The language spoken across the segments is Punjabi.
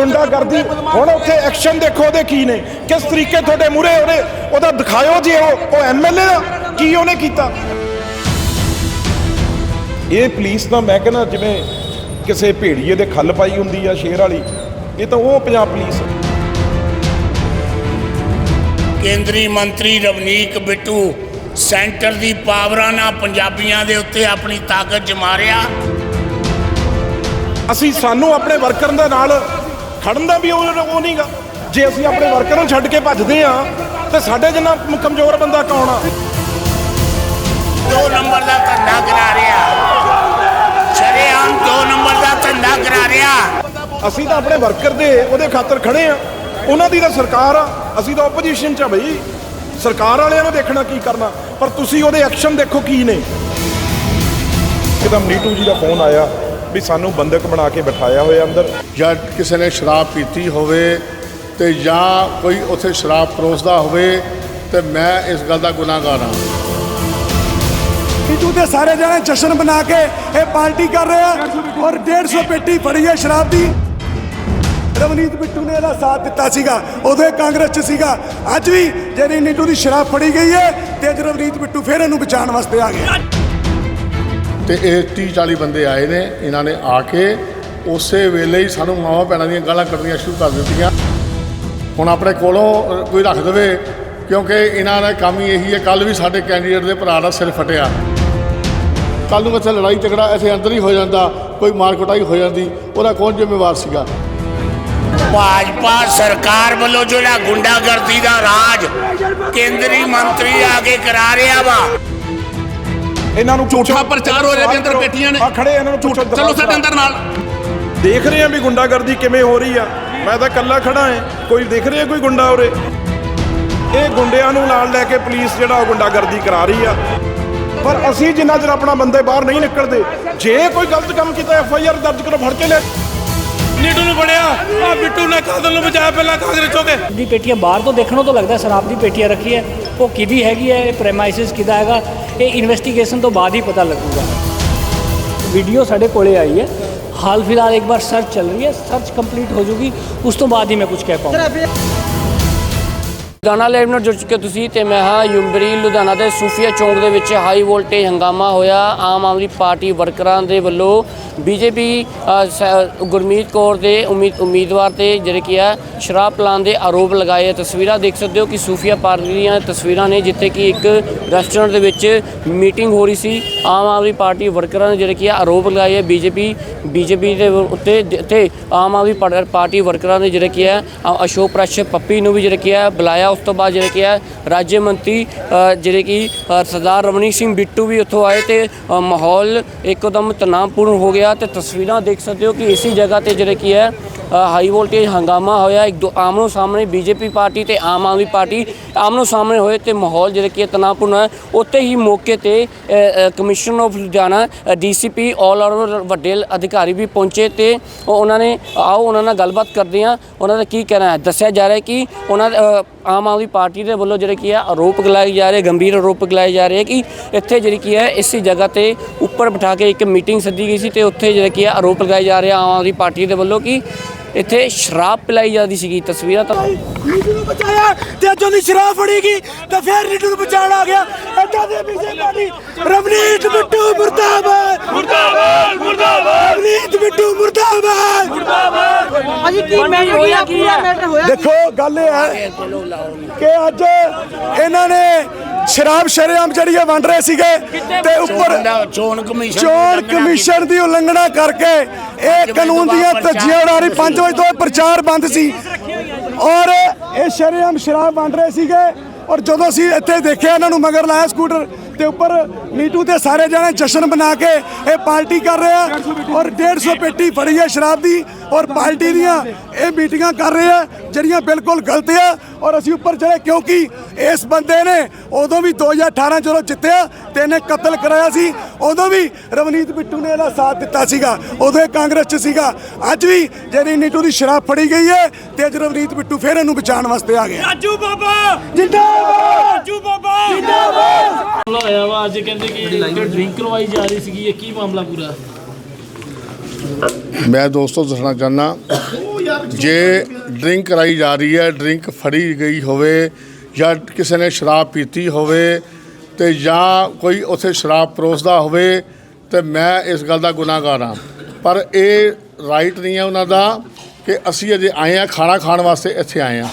ਗੁੰਡਾਗਰਦੀ। ਹੁਣ ਉੱਥੇ ਐਕਸ਼ਨ ਦੇਖੋ ਉਹਦੇ ਕੀ ਨੇ। ਕਿਸ ਤਰੀਕੇ ਤੁਹਾਡੇ ਮੂਰੇ ਉਹਨੇ ਉਹਦਾ ਦਿਖਾਇਓ ਜੇ ਉਹ ਉਹ ਐਮਐਲਏ ਦਾ। ਕੀ ਉਹਨੇ ਕੀਤਾ? ਇਹ ਪੁਲਿਸ ਤਾਂ ਮੈਂ ਕਹਿੰਦਾ ਜਿਵੇਂ ਕਿਸੇ ਭੇੜੀਏ ਦੇ ਖੱਲ ਪਾਈ ਹੁੰਦੀ ਆ ਸ਼ੇਰ ਵਾਲੀ ਇਹ ਤਾਂ ਉਹ ਪੰਜਾਬ ਪੁਲਿਸ ਕੇਂਦਰੀ ਮੰਤਰੀ ਰਵਨੀਕ ਬਿੱਟੂ ਸੈਂਟਰ ਦੀ ਪਾਵਰਾਂ ਨਾਲ ਪੰਜਾਬੀਆਂ ਦੇ ਉੱਤੇ ਆਪਣੀ ਤਾਕਤ ਜਮਾ ਰਿਹਾ। ਅਸੀਂ ਸਾਨੂੰ ਆਪਣੇ ਵਰਕਰ ਦੇ ਨਾਲ ਖੜਨ ਦਾ ਵੀ ਉਹ ਨਹੀਂਗਾ। ਜੇ ਅਸੀਂ ਆਪਣੇ ਵਰਕਰ ਨੂੰ ਛੱਡ ਕੇ ਭੱਜਦੇ ਆ ਤੇ ਸਾਡੇ ਜਿੰਨਾ ਕਮਜ਼ੋਰ ਬੰਦਾ ਕੌਣ ਆ? ਦੋ ਨੰਬਰ ਦਾ ਧੰਦਾ ਕਰਾ ਰਿਹਾ। ਸ਼ਰੇਆਮ ਦੋ ਨੰਬਰ ਦਾ ਧੰਦਾ ਕਰਾ ਰਿਹਾ। ਅਸੀਂ ਤਾਂ ਆਪਣੇ ਵਰਕਰ ਦੇ ਉਹਦੇ ਖਾਤਰ ਖੜੇ ਆ ਉਹਨਾਂ ਦੀ ਤਾਂ ਸਰਕਾਰ ਆ। ਅਸੀਂ ਤਾਂ ਆਪੋਜੀਸ਼ਨ 'ਚ ਆ ਬਈ। ਸਰਕਾਰ ਵਾਲਿਆਂ ਨੂੰ ਦੇਖਣਾ ਕੀ ਕਰਨਾ। ਪਰ ਤੁਸੀਂ ਉਹਦੇ ਐਕਸ਼ਨ ਦੇਖੋ ਕੀ ਨੇ। ਇੱਕਦਮ ਨੀਟੂ ਜੀ ਦਾ ਫੋਨ ਆਇਆ ਵੀ ਸਾਨੂੰ ਬੰਦਕ ਬਣਾ ਕੇ ਬਿਠਾਇਆ ਹੋਇਆ ਅੰਦਰ। ਜਾਂ ਕਿਸੇ ਨੇ ਸ਼ਰਾਬ ਪੀਤੀ ਹੋਵੇ ਤੇ ਜਾਂ ਕੋਈ ਉੱਥੇ ਸ਼ਰਾਬ ਪਰੋਸਦਾ ਹੋਵੇ ਤੇ ਮੈਂ ਇਸ ਗੱਲ ਦਾ ਗੁਨਾਹਗਾਰ ਹਾਂ। ਟੀਟੂ ਦੇ ਸਾਰੇ ਜਣੇ ਜਸ਼ਨ ਬਣਾ ਕੇ ਇਹ ਪਾਰਟੀ ਕਰ ਰਹੇ ਆ ਔਰ 150 ਪੇਟੀ ਫੜੀ ਹੈ ਸ਼ਰਾਬ ਦੀ। ਰਵਨੀਤ ਬਿੱਟੂ ਨੇ ਇਹਦਾ ਸਾਥ ਦਿੱਤਾ ਸੀਗਾ ਉਦੋਂ ਇਹ ਕਾਂਗਰਸ 'ਚ ਸੀਗਾ। ਅੱਜ ਵੀ ਜਿਹੜੀ ਨੀਟੂ ਦੀ ਸ਼ਰਾਬ ਫੜੀ ਗਈ ਹੈ ਤੇ ਅੱਜ ਰਵਨੀਤ ਬਿੱਟੂ ਫਿਰ ਇਹਨੂੰ ਬਚਾਉਣ ਵਾਸਤੇ ਆ ਗਿਆ ਤੇ ਇਹ 30 40 ਬੰਦੇ ਆਏ ਨੇ ਇਹਨਾਂ ਨੇ ਆ ਕੇ ਉਸੇ ਵੇਲੇ ਹੀ ਸਾਨੂੰ ਮਾਵਾਂ ਭੈਣਾਂ ਦੀਆਂ ਗਾਲਾਂ ਕੱਢਣੀਆਂ ਸ਼ੁਰੂ ਕਰ ਦਿੱਤੀਆਂ। ਹੁਣ ਆਪਣੇ ਕੋਲੋਂ ਕੋਈ ਰੱਖ ਦੇਵੇ ਕਿਉਂਕਿ ਇਹਨਾਂ ਦਾ ਕੰਮ ਹੀ ਇਹੀ ਹੈ ਕੱਲ ਵੀ ਸਾਡੇ ਕੈਂਡੀਡੇਟ ਦੇ ਭਰਾ ਦਾ ਸਿਰ ਫਟਿਆ। ਕੱਲ ਨੂੰ ਇੱਥੇ ਲੜਾਈ ਝਗੜਾ ਇੱਥੇ ਅੰਦਰ ਹੀ ਹੋ ਜਾਂਦਾ ਕੋਈ ਮਾਰ ਕੁਟਾਈ ਹੋ ਜਾਂਦੀ ਉਹਦਾ ਕੌਣ ਜ਼ਿੰਮੇਵਾਰ ਸੀਗਾ? ਭਾਜਪਾ ਸਰਕਾਰ ਵੱਲੋਂ ਜਿਹੜਾ ਗੁੰਡਾਗਰਦੀ ਦਾ ਰਾਜ ਕੇਂਦਰੀ ਮੰਤਰੀ ਆ ਕੇ ਕਰਾ ਰਿਹਾ ਵਾ। ਇਹਨਾਂ ਨੂੰ ਝੂਠਾ ਪ੍ਰਚਾਰ ਹੋ ਰਿਹਾ ਵੀ ਅੰਦਰ ਬੈਠੀਆਂ ਨੇ। ਆ ਖੜੇ ਇਹਨਾਂ ਨੂੰ ਪੁੱਛੋ। ਚਲੋ ਸਾਡੇ ਅੰਦਰ ਨਾਲ। ਦੇਖ ਰਹੇ ਆ ਵੀ ਗੁੰਡਾਗਰਦੀ ਕਿਵੇਂ ਹੋ ਰਹੀ ਆ। ਮੈਂ ਤਾਂ ਇਕੱਲਾ ਖੜਾ ਹਾਂ। ਕੋਈ ਦੇਖ ਰਿਹਾ ਕੋਈ ਗੁੰਡਾ ਉਰੇ? ਇਹ ਗੁੰਡਿਆਂ ਨੂੰ ਨਾਲ ਲੈ ਕੇ ਪੁਲਿਸ ਜਿਹੜਾ ਉਹ ਗੁੰਡਾਗਰਦੀ ਕਰਾ ਰਹੀ ਆ। ਪਰ ਅਸੀਂ ਜਿੰਨਾ ਚਿਰ ਆਪਣਾ ਬੰਦੇ ਬਾਹਰ ਨਹੀਂ ਨਿਕਲਦੇ ਜੇ ਕੋਈ ਗਲਤ ਕੰਮ ਕੀਤਾ ਐਫ ਆਈ ਆਰ ਦਰਜ ਕਰੋ ਫੜ ਕੇ ਲੈ। ਨੀਟੂ ਨੂੰ ਫੜਿਆ। ਆ ਬਿੱਟੂ ਨੇ ਕਾਦਲ ਨੂੰ ਬਚਾਇਆ ਪਹਿਲਾਂ ਕਾਂਗਰਸ ਚੋਂ ਕੇ। ਦੀ ਪੇਟੀਆਂ ਬਾਹਰ ਤੋਂ ਦੇਖਣੋਂ ਤੋਂ ਲੱਗਦਾ ਸ਼ਰਾਬ ਦੀ ਪੇਟੀਆਂ ਰੱਖੀ ਹੈ। ਉਹ ਕਿਹਦੀ ਹੈਗੀ ਹੈ? ਇਹ ਪ੍ਰੈਮਾਈਸਿਸ ਕਿਹਦਾ ਹੈਗਾ? ਇਹ ਇਨਵੈਸਟੀਗੇਸ਼ਨ ਤੋਂ ਬਾਅਦ ਹੀ ਪਤਾ ਲੱਗੂਗਾ। ਵੀਡੀਓ ਸਾਡੇ ਕੋਲੇ ਆਈ ਹੈ। ਹਾਲ ਫਿਲਹਾਲ ਇੱਕ ਵਾਰ ਸਰਚ ਚੱਲ ਰਹੀ ਹੈ ਸਰਚ ਕੰਪਲੀਟ ਹੋ ਜੂਗੀ ਉਸ ਤੋਂ ਬਾਅਦ ਹੀ ਮੈਂ ਕੁਝ ਕਹਿ ਪਾਉਂਗਾ ਲੁਧਿਆਣਾ ਲਾਈਵ ਨਾਲ ਜੁੜ ਚੁੱਕੇ ਹੋ ਤੁਸੀਂ ਤੇ ਮੈਂ ਹਾਂ ਯੂਮਬਰੀ ਲੁਧਿਆਣਾ ਦੇ ਸੂਫੀਆ ਚੌਂਕ ਦੇ ਵਿੱਚ ਹਾਈ ਵੋਲਟੇਜ ਹੰਗਾਮਾ ਹੋਇਆ ਆਮ ਆਦਮੀ ਪਾਰਟੀ ਵਰਕਰਾਂ ਦੇ ਵੱਲੋਂ ਬੀਜੇਪੀ ਗੁਰਮੀਤ ਕੌਰ ਦੇ ਉਮੀਦ ਉਮੀਦਵਾਰ ਤੇ ਜਿਹੜੇ ਕਿ ਹੈ ਸ਼ਰਾਬ ਪਲਾਨ ਦੇ ਆਰੋਪ ਲਗਾਏ ਆ। ਤਸਵੀਰਾਂ ਦੇਖ ਸਕਦੇ ਹੋ ਕਿ ਸੂਫੀਆ ਪਾਰਕ ਦੀਆਂ ਤਸਵੀਰਾਂ ਨੇ ਜਿੱਥੇ ਕਿ ਇੱਕ ਰੈਸਟੋਰੈਂਟ ਦੇ ਵਿੱਚ ਮੀਟਿੰਗ ਹੋ ਰਹੀ ਸੀ ਆਮ ਆਦਮੀ ਪਾਰਟੀ ਵਰਕਰਾਂ ਨੇ ਜਿਹੜੇ ਕਿ ਹੈ ਆਰੋਪ ਲਗਾਏ ਆ ਬੀਜੇਪੀ ਬੀਜੇਪੀ ਦੇ ਉੱਤੇ ਤੇ ਆਮ ਆਦਮੀ ਪਾਰ- ਪਾਰਟੀ ਵਰਕਰਾਂ ਨੇ ਜਿਹੜੇ ਕਿ ਹੈ ਅਸ਼ੋਕ ਪ੍ਰਸ਼ ਪੱਪੀ ਨੂੰ ਵੀ ਜਿਹੜੇ ਕਿ ਹੈ ਬੁਲਾਇਆ ਉਸ ਤੋਂ ਬਾਅਦ ਜਿਹੜੇ ਕਿ ਹੈ, ਰਾਜ ਮੰਤਰੀ ਜਿਹੜੇ ਕਿ ਸਰਦਾਰ ਰਮਨੀਕ ਸਿੰਘ ਬਿੱਟੂ ਵੀ ਉੱਥੋਂ ਆਏ ਤੇ ਮਾਹੌਲ ਇੱਕਦਮ ਤਣਾਅਪੂਰਨ ਹੋ ਗਿਆ ਤੇ ਤਸਵੀਰਾਂ ਦੇਖ ਸਕਦੇ ਹੋ ਕਿ ਇਸੇ ਜਗ੍ਹਾ ਤੇ ਜਿਹੜੇ ਕੀ ਹੈ ਹਾਈ ਵੋਲਟੇਜ ਹੰਗਾਮਾ ਹੋਇਆ, ਇੱਕ ਦੋ ਆਮਨੋ ਸਾਹਮਣੇ ਬੀਜੇਪੀ ਪਾਰਟੀ ਤੇ ਆਮ ਆਦਮੀ ਪਾਰਟੀ ਆਮਨੋ ਸਾਹਮਣੇ ਹੋਏ ਤੇ ਮਾਹੌਲ ਜਿਹੜਾ ਕਿ ਹੈ ਹੈ। ਉੱਥੇ ਹੀ ਮੌਕੇ ਤੇ commission of Ludhiana DCP all over ਵੱਡੇ ਅਧਿਕਾਰੀ ਵੀ ਪਹੁੰਚੇ ਤੇ ਉਹ- ਉਹਨਾਂ ਨੇ, ਆਓ ਉਹਨਾਂ ਨਾਲ ਗੱਲਬਾਤ ਕਰਦੇ ਹਾਂ। ਉਹਨਾਂ ਦਾ ਕੀ ਕਹਿਣਾ ਹੈ? ਦੱਸਿਆ ਜਾ ਰਿਹਾ ਹੈ ਕਿ ਉਹਨਾਂ ਆਮ ਆਦਮੀ ਪਾਰਟੀ ਦੇ ਵੱਲੋਂ ਜਿਹੜੇ ਕੀ ਹੈ ਆਰੋਪ ਲਗਾਏ ਜਾ ਰਹੇ, ਗੰਭੀਰ ਆਰੋਪ ਲਗਾਏ ਜਾ ਰਹੇ ਕਿ ਇੱਥੇ ਜਿਹੜੀ ਕੀ ਹੈ, ਇਸੇ ਜਗ੍ਹਾ ਤੇ ਉੱਪਰ ਬਿਠਾ ਕੇ ਇੱਕ ਮੀਟਿੰਗ ਸੱਦੀ ਗਈ ਸੀ ਤੇ ਉੱਥੇ ਜਿਹੜੇ ਕੀ ਹੈ ਆਰੋਪ ਲਗਾਏ ਜਾ ਰਹੇ ਆ ਆਮ ਆਦਮੀ ਪਾਰਟੀ ਦੇ ਵੱਲੋਂ ਕਿ ਇੱਥੇ ਸ਼ਰਾਬ ਪਿਲਾਈ ਜਾਂਦੀ ਸੀਗੀ ਤਸਵੀਰਾਂ ਤਾਂ ਨੀਟੂ ਨੂੰ ਬਚਾਇਆ ਤੇ ਅੱਜ ਉਹਦੀ ਸ਼ਰਾਬ ਫੜੀਗੀ ਤੇ ਫਿਰ ਨੀਟੂ ਨੂੰ ਬਚਾਉਣ ਆ ਗਿਆ। ਏਦਾਂ ਦੇ ਬੀਜੇ ਪਾਰਟੀ ਰਵਨੀਤ ਬਿੱਟੂ ਮੁਰਦਾਬਾਦ। ਮੁਰਦਾਬਾਦ ਮੁਰਦਾਬਾਦ। ਰਵਨੀਤ ਬਿੱਟੂ ਮੁਰਦਾਬਾਦ। ਅਜੀ ਕੀ ਮੈਟਰ ਹੋਇਆ ਕੀ ਮੈਟਰ ਹੋਇਆ ਦੇਖੋ ਗੱਲ ਇਹ ਹੈ ਕਿ ਅੱਜ ਇਹਨਾਂ ਨੇ ਸ਼ਰਾਬ ਸ਼ਰੇਆਮ ਜਿਹੜੀ ਵੰਡ ਰਹੇ ਸੀਗੇ ਤੇ ਉੱਪਰ ਚੋਣ- ਕਮਿਸ਼ਨ ਚੋਣ ਕਮਿਸ਼ਨ ਦੀ ਉਲੰਘਣਾ ਕਰਕੇ ਇਹ ਕਾਨੂੰਨ ਦੀਆਂ ਧੱਜੀਆਂ ਉਡਾ ਰਹੀ 5 ਵਜੇ ਤੋਂ ਪ੍ਰਚਾਰ ਬੰਦ ਸੀ। ਔਰ ਇਹ ਸ਼ਰੇਆਮ ਸ਼ਰਾਬ ਵੰਡ ਰਹੇ ਸੀਗੇ ਔਰ ਜਦੋਂ ਅਸੀਂ ਇੱਥੇ ਦੇਖਿਆ ਇਹਨਾਂ ਨੂੰ ਮਗਰ ਲਾਇਆ ਸਕੂਟਰ ਤੇ ਉੱਪਰ ਨੀਟੂ ਤੇ ਸਾਰੇ ਜਣੇ ਜਸ਼ਨ ਬਣਾ ਕੇ ਇਹ ਪਾਰਟੀ ਕਰ ਰਹੇ ਆ ਔਰ 150 ਪੇਟੀ ਫੜੀ ਹੈ ਸ਼ਰਾਬ ਦੀ ਔਰ ਪਾਰਟੀ ਦੀਆਂ ਇਹ ਮੀਟਿੰਗਾਂ ਕਰ ਰਹੇ ਆ ਜਿਹੜੀਆਂ ਬਿਲਕੁਲ ਗਲਤ ਆ ਔਰ ਅਸੀਂ ਉੱਪਰ ਚੜੇ ਕਿਉਂਕਿ ਇਸ ਬੰਦੇ ਨੇ ਉਦੋਂ ਵੀ 2018 ਜਦੋਂ ਜਿੱਤਿਆ ਤੇ ਇਹਨੇ ਕਤਲ ਕਰਾਇਆ ਸੀ ਉਦੋਂ ਵੀ ਰਵਨੀਤ ਬਿੱਟੂ ਨੇ ਇਹਦਾ ਸਾਥ ਦਿੱਤਾ ਸੀਗਾ ਉਦੋਂ ਇਹ ਕਾਂਗਰਸ 'ਚ ਸੀਗਾ। ਅੱਜ ਵੀ ਜਿਹੜੀ ਨੀਟੂ ਦੀ ਸ਼ਰਾਬ ਫੜੀ ਗਈ ਹੈ ਤੇ ਅੱਜ ਰਵਨੀਤ ਬਿੱਟੂ ਫਿਰ ਇਹਨੂੰ ਬਚਾਉਣ ਵਾਸਤੇ ਆ ਗਿਆ ਰਾਜੂ ਬਾਬਾ! ਜਿੰਦਾਬਾਦ! ਰਾਜੂ ਬਾਬਾ! ਮਾਮਲਾ ਹੋਇਆ ਵਾ ਅੱਜ ਕਹਿੰਦੇ ਕਿ ਡਰਿੰਕ ਕਰਵਾਈ ਜਾ ਰਹੀ ਸੀਗੀ ਇਹ ਕੀ ਮਾਮਲਾ ਪੂਰਾ? ਮੈਂ ਦੋਸਤੋ ਦੱਸਣਾ ਚਾਹੁੰਦਾ ਜੇ ਡਰਿੰਕ ਕਰਾਈ ਜਾ ਰਹੀ ਹੈ ਡਰਿੰਕ ਫੜੀ ਗਈ ਹੋਵੇ ਜਾਂ ਕਿਸੇ ਨੇ ਸ਼ਰਾਬ ਪੀਤੀ ਹੋਵੇ ਤੇ ਜਾਂ ਕੋਈ ਉੱਥੇ ਸ਼ਰਾਬ ਪਰੋਸਦਾ ਹੋਵੇ ਤੇ ਮੈਂ ਇਸ ਗੱਲ ਦਾ ਗੁਨਾਹਗਾਰ ਹਾਂ। ਪਰ ਇਹ ਰਾਈਟ ਨਹੀਂ ਹੈ ਉਹਨਾਂ ਦਾ ਕਿ ਅਸੀਂ ਅਜੇ ਆਏ ਆ ਖਾਣਾ ਖਾਣ ਵਾਸਤੇ ਇੱਥੇ ਆਏ ਆ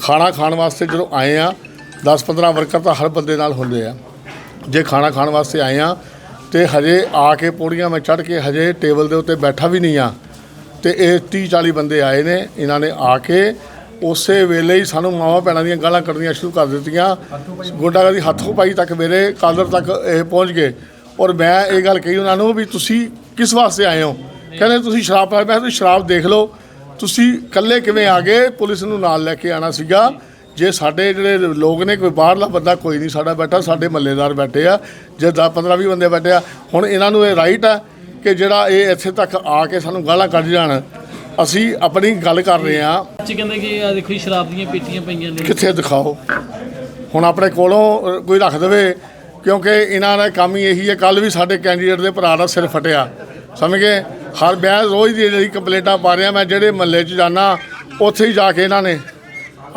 ਖਾਣਾ ਖਾਣ ਵਾਸਤੇ ਜਦੋਂ ਆਏ ਆ 10-15 ਵਰਕਰ ਤਾਂ ਹਰ ਬੰਦੇ ਨਾਲ ਹੁੰਦੇ ਆ। ਜੇ ਖਾਣਾ ਖਾਣ ਵਾਸਤੇ ਆਏ ਆ ਤੇ ਹਜੇ ਆ ਕੇ ਪੌੜੀਆਂ ਮੈਂ ਚੜ੍ਹ ਕੇ ਹਜੇ ਟੇਬਲ ਦੇ ਉੱਤੇ ਬੈਠਾ ਵੀ ਨਹੀਂ ਆ ਤੇ ਇਹ 30-40 ਬੰਦੇ ਆਏ ਨੇ, ਇਹਨਾਂ ਨੇ ਆ ਕੇ ਉਸੇ ਵੇਲੇ ਹੀ ਸਾਨੂੰ ਮਾਵਾਂ ਭੈਣਾਂ ਦੀਆਂ ਗਾਲਾਂ ਕੱਢਣੀਆਂ ਸ਼ੁਰੂ ਕਰ ਦਿੱਤੀਆਂ। ਗੁੰਡਾਗਰਦੀ ਹੱਥੋਂ ਪਾਈ ਤੱਕ ਮੇਰੇ ਕਾਲਰ ਤੱਕ ਇਹ ਪਹੁੰਚ ਗਏ। ਔਰ ਮੈਂ ਇਹ ਗੱਲ ਕਹੀ ਉਹਨਾਂ ਨੂੰ ਵੀ ਤੁਸੀਂ ਕਿਸ ਵਾਸਤੇ ਆਏ ਹੋ? ਕਹਿੰਦੇ ਤੁਸੀਂ ਸ਼ਰਾਬ ਪਾਇਆ ਮੈਂ ਤੁਸੀਂ ਸ਼ਰਾਬ ਦੇਖ ਲਓ। ਤੁਸੀਂ ਇਕੱਲੇ ਕਿਵੇਂ ਆ ਗਏ? ਪੁਲਿਸ ਨੂੰ ਨਾਲ ਲੈ ਕੇ ਆਣਾ ਸੀਗਾ। ਜੇ ਸਾਡੇ ਜਿਹੜੇ ਲੋਕ ਨੇ ਕੋਈ ਬਾਹਰਲਾ ਬੰਦਾ ਕੋਈ ਨਹੀਂ ਸਾਡਾ ਬੈਠਾ ਸਾਡੇ ਮੱਲੇਦਾਰ ਬੈਠੇ ਆ ਜੇ 10 15 20 ਬੰਦੇ ਬੈਠੇ ਆ ਹੁਣ ਇਹਨਾਂ ਨੂੰ ਇਹ ਰਾਈਟ ਆ ਕਿ ਜਿਹੜਾ ਇਹ ਇੱਥੇ ਤੱਕ ਆ ਕੇ ਸਾਨੂੰ ਗਾਲਾਂ ਕੱਢ ਜਾਣ। ਅਸੀਂ ਆਪਣੀ ਗੱਲ ਕਰ ਰਹੇ ਆ ਚ ਕਹਿੰਦੇ ਕਿ ਆ ਦੇਖੋ ਜੀ ਸ਼ਰਾਬ ਦੀਆਂ ਪੇਟੀਆਂ ਪਈਆਂ ਨੇ। ਕਿੱਥੇ ਦਿਖਾਓ? ਹੁਣ ਆਪਣੇ ਕੋਲੋਂ ਕੋਈ ਰੱਖ ਦੇਵੇ ਕਿਉਂਕਿ ਇਹਨਾਂ ਦਾ ਕੰਮ ਹੀ ਇਹੀ ਹੈ ਕੱਲ ਵੀ ਸਾਡੇ ਕੈਂਡੀਡੇਟ ਦੇ ਭਰਾ ਦਾ ਸਿਰ ਫਟਿਆ। ਸਮਝ ਗਏ? ਹਰ ਬਹਿ ਰੋਜ਼ ਦੀ ਜਿਹੜੀ ਕੰਪਲੇਂਟਾਂ ਪਾ ਰਿਹਾ ਮੈਂ ਜਿਹੜੇ ਮਹੱਲੇ 'ਚ ਜਾਣਾ ਉੱਥੇ ਹੀ ਜਾ ਕੇ ਇਹਨਾਂ ਨੇ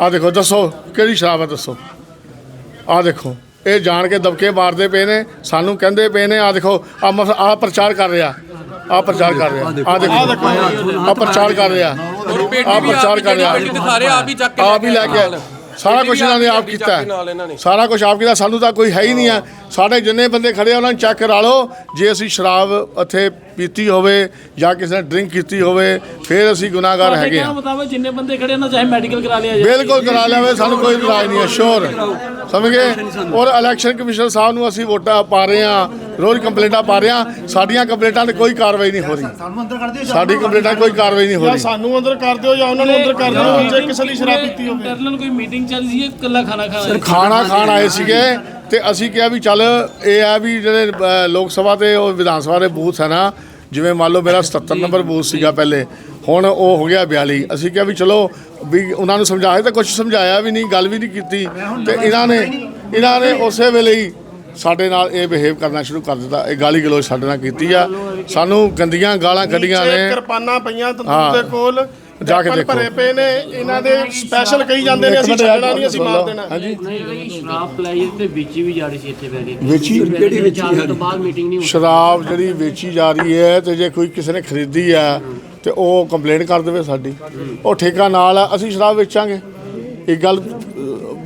ਆ ਦੇਖੋ ਦੱਸੋ ਕਿਹੜੀ ਸ਼ਰਾਬ ਹੈ ਦੱਸੋ ਆ ਦੇਖੋ ਇਹ ਜਾਣ ਕੇ ਦਬਕੇ ਮਾਰਦੇ ਪਏ ਨੇ ਸਾਨੂੰ ਕਹਿੰਦੇ ਪਏ ਨੇ ਆ ਦੇਖੋ ਆ ਆ ਪ੍ਰਚਾਰ ਕਰ ਰਿਹਾ ਆ ਪ੍ਰਚਾਰ ਕਰ ਰਿਹਾ ਆ ਦੇਖੋ ਆ ਪ੍ਰਚਾਰ ਕਰ ਰਿਹਾ ਆ ਪ੍ਰਚਾਰ ਕਰ ਰਿਹਾ ਦਿਖਾ ਰਹੇ ਆਪ ਹੀ ਚੱਕ ਕੇ ਆਪ ਹੀ ਲੈ ਕੇ। ਸਾਰਾ ਕੁਝ ਇਹਨਾਂ ਨੇ ਆਪ ਕੀਤਾ। ਸਾਰਾ ਕੁਝ ਆਪ ਕੀਤਾ ਸਾਨੂੰ ਤਾਂ ਕੋਈ ਹੈ ਹੀ ਨਹੀਂ ਆ ਸਾਡੇ ਜਿੰਨੇ ਬੰਦੇ ਖੜੇ ਆ ਉਹਨਾਂ ਨੂੰ ਚੈੱਕ ਕਰਾ ਲਓ ਜੇ ਅਸੀਂ ਸ਼ਰਾਬ ਉੱਥੇ ਪੀਤੀ ਹੋਵੇ ਜਾਂ ਕਿਸੇ ਨੇ ਡਰਿੰਕ ਕੀਤੀ ਹੋਵੇ ਫਿਰ ਅਸੀਂ ਗੁਨਾਹਗਾਰ ਹੈਗੇ ਆ ਮੁਤਾਬਕ ਜਿੰਨੇ ਬੰਦੇ ਖੜੇ ਉਹਨਾਂ ਚਾਹੇ ਮੈਡੀਕਲ ਕਰਾ ਲਿਆ ਜਾਏ। ਬਿਲਕੁਲ ਕਰਾ ਲਿਆਵੇ ਸਾਨੂੰ ਕੋਈ ਇਤਰਾਜ਼ ਨਹੀਂ ਹੈ ਸ਼ੋਰ ਸਮਝ? ਗਏ ਔਰ ਇਲੈਕਸ਼ਨ ਕਮਿਸ਼ਨਰ ਸਾਹਿਬ ਨੂੰ ਅਸੀਂ ਵੋਟਾਂ ਪਾ ਰਹੇ ਹਾਂ ਰੋਜ਼ ਕੰਪਲੇਂਟਾਂ ਪਾ ਰਹੇ ਸਾਡੀਆਂ ਕੰਪਲੇਂਟਾਂ ਤੇ ਕੋਈ ਕਾਰਵਾਈ ਨਹੀਂ ਹੋ ਰਹੀ। ਸਾਡੀ ਕੰਪਲੇਂਟਾਂ ਕੋਈ ਕਾਰਵਾਈ ਨਹੀਂ ਹੋ ਰਹੀ। ਸਾਨੂੰ ਅੰਦਰ ਕਰ ਦਿਓ ਜਾਂ ਉਹਨਾਂ ਨੂੰ ਅੰਦਰ ਕਰ ਦਿਓ ਜੇ ਕਿਸੇ ਲਈ ਸ਼ਰਾਬ ਪੀਤੀ ਹੋਵੇ। ਕੋਈ ਮੀਟਿੰਗ ਚੱਲ ਰਹੀ ਹੈ ਇਕੱਲਾ ਖਾਣਾ ਖਾਣਾ ਖਾਣਾ ਖਾਣ ਆਏ ਸੀਗੇ ਤੇ ਅਸੀਂ ਕਿਹਾ ਵੀ ਚੱਲ ਇਹ ਆ ਵੀ ਜਿਹੜੇ ਅ, ਲੋਕ ਸਭਾ ਤੇ ਉਹ ਵਿਧਾਨ ਸਭਾ ਦੇ ਬੂਥ ਹੈ ਨਾ ਜਿਵੇਂ ਮੰਨ ਲਓ ਮੇਰਾ 77 ਨੰਬਰ ਬੂਥ ਸੀਗਾ ਪਹਿਲੇ ਹੁਣ ਉਹ ਹੋ ਗਿਆ 42 ਅਸੀਂ ਕਿਹਾ ਵੀ ਚਲੋ ਵੀ ਉਹਨਾਂ ਨੂੰ ਸਮਝਾਇਆ ਤਾਂ ਕੁਝ ਸਮਝਾਇਆ ਵੀ ਨਹੀਂ ਗੱਲ ਵੀ ਨਹੀਂ ਕੀਤੀ। ਤੇ ਇਹਨਾਂ ਨੇ ਇਹਨਾਂ ਨੇ ਉਸੇ ਵੇਲੇ ਹੀ ਸਾਡੇ ਨਾਲ ਇਹ ਬਿਹੇਵ ਕਰਨਾ ਸ਼ੁਰੂ ਕਰ ਦਿੱਤਾ। ਇਹ ਗਾਲੀ ਗਲੋਚ ਸਾਡੇ ਨਾਲ ਕੀਤੀ ਆ। ਸਾਨੂੰ ਗੰਦੀਆਂ ਗਾਲਾਂ ਕੱਢੀਆਂ ਨੇ। ਕਿਰਪਾਨਾਂ ਪਈਆਂ ਹਾਂ। ਤੰਦੂਰ ਦੇ ਕੋਲ। ਜਾ ਕੇ ਦੇਖੋ। ਭਰੇ ਪਏ ਨੇ ਇਹਨਾਂ ਦੇ ਸਪੈਸ਼ਲ ਕਹੀ ਜਾਂਦੇ ਨੇ ਅਸੀਂ ਛੱਡਣਾ ਨਹੀਂ ਅਸੀਂ ਮਾਰ ਦੇਣਾ। ਹਾਂਜੀ। ਨਹੀਂ ਸ਼ਰਾਬ ਪਲਾਈ ਤੇ ਵੇਚੀ ਵੀ ਜਾ ਰਹੀ ਸੀ ਇੱਥੇ ਬਹਿ ਕੇ ਵੇਚੀ? ਕਿਹੜੀ ਵੇਚੀ ਤੋਂ ਬਾਅਦ ਮੀਟਿੰਗ ਨਹੀਂ ਹੋਈ। ਸ਼ਰਾਬ ਜਿਹੜੀ ਵੇਚੀ ਜਾ ਰਹੀ ਹੈ ਤੇ ਜੇ ਕੋਈ ਕਿਸੇ ਨੇ ਖਰੀਦੀ ਆ ਤੇ ਉਹ ਕੰਪਲੇਂਟ ਕਰ ਦੇਵੇ ਸਾਡੀ। ਉਹ ਠੇਕਾ ਨਾਲ ਆ ਅਸੀਂ ਸ਼ਰਾਬ ਵੇਚਾਂਗੇ। ਇਹ ਗੱਲ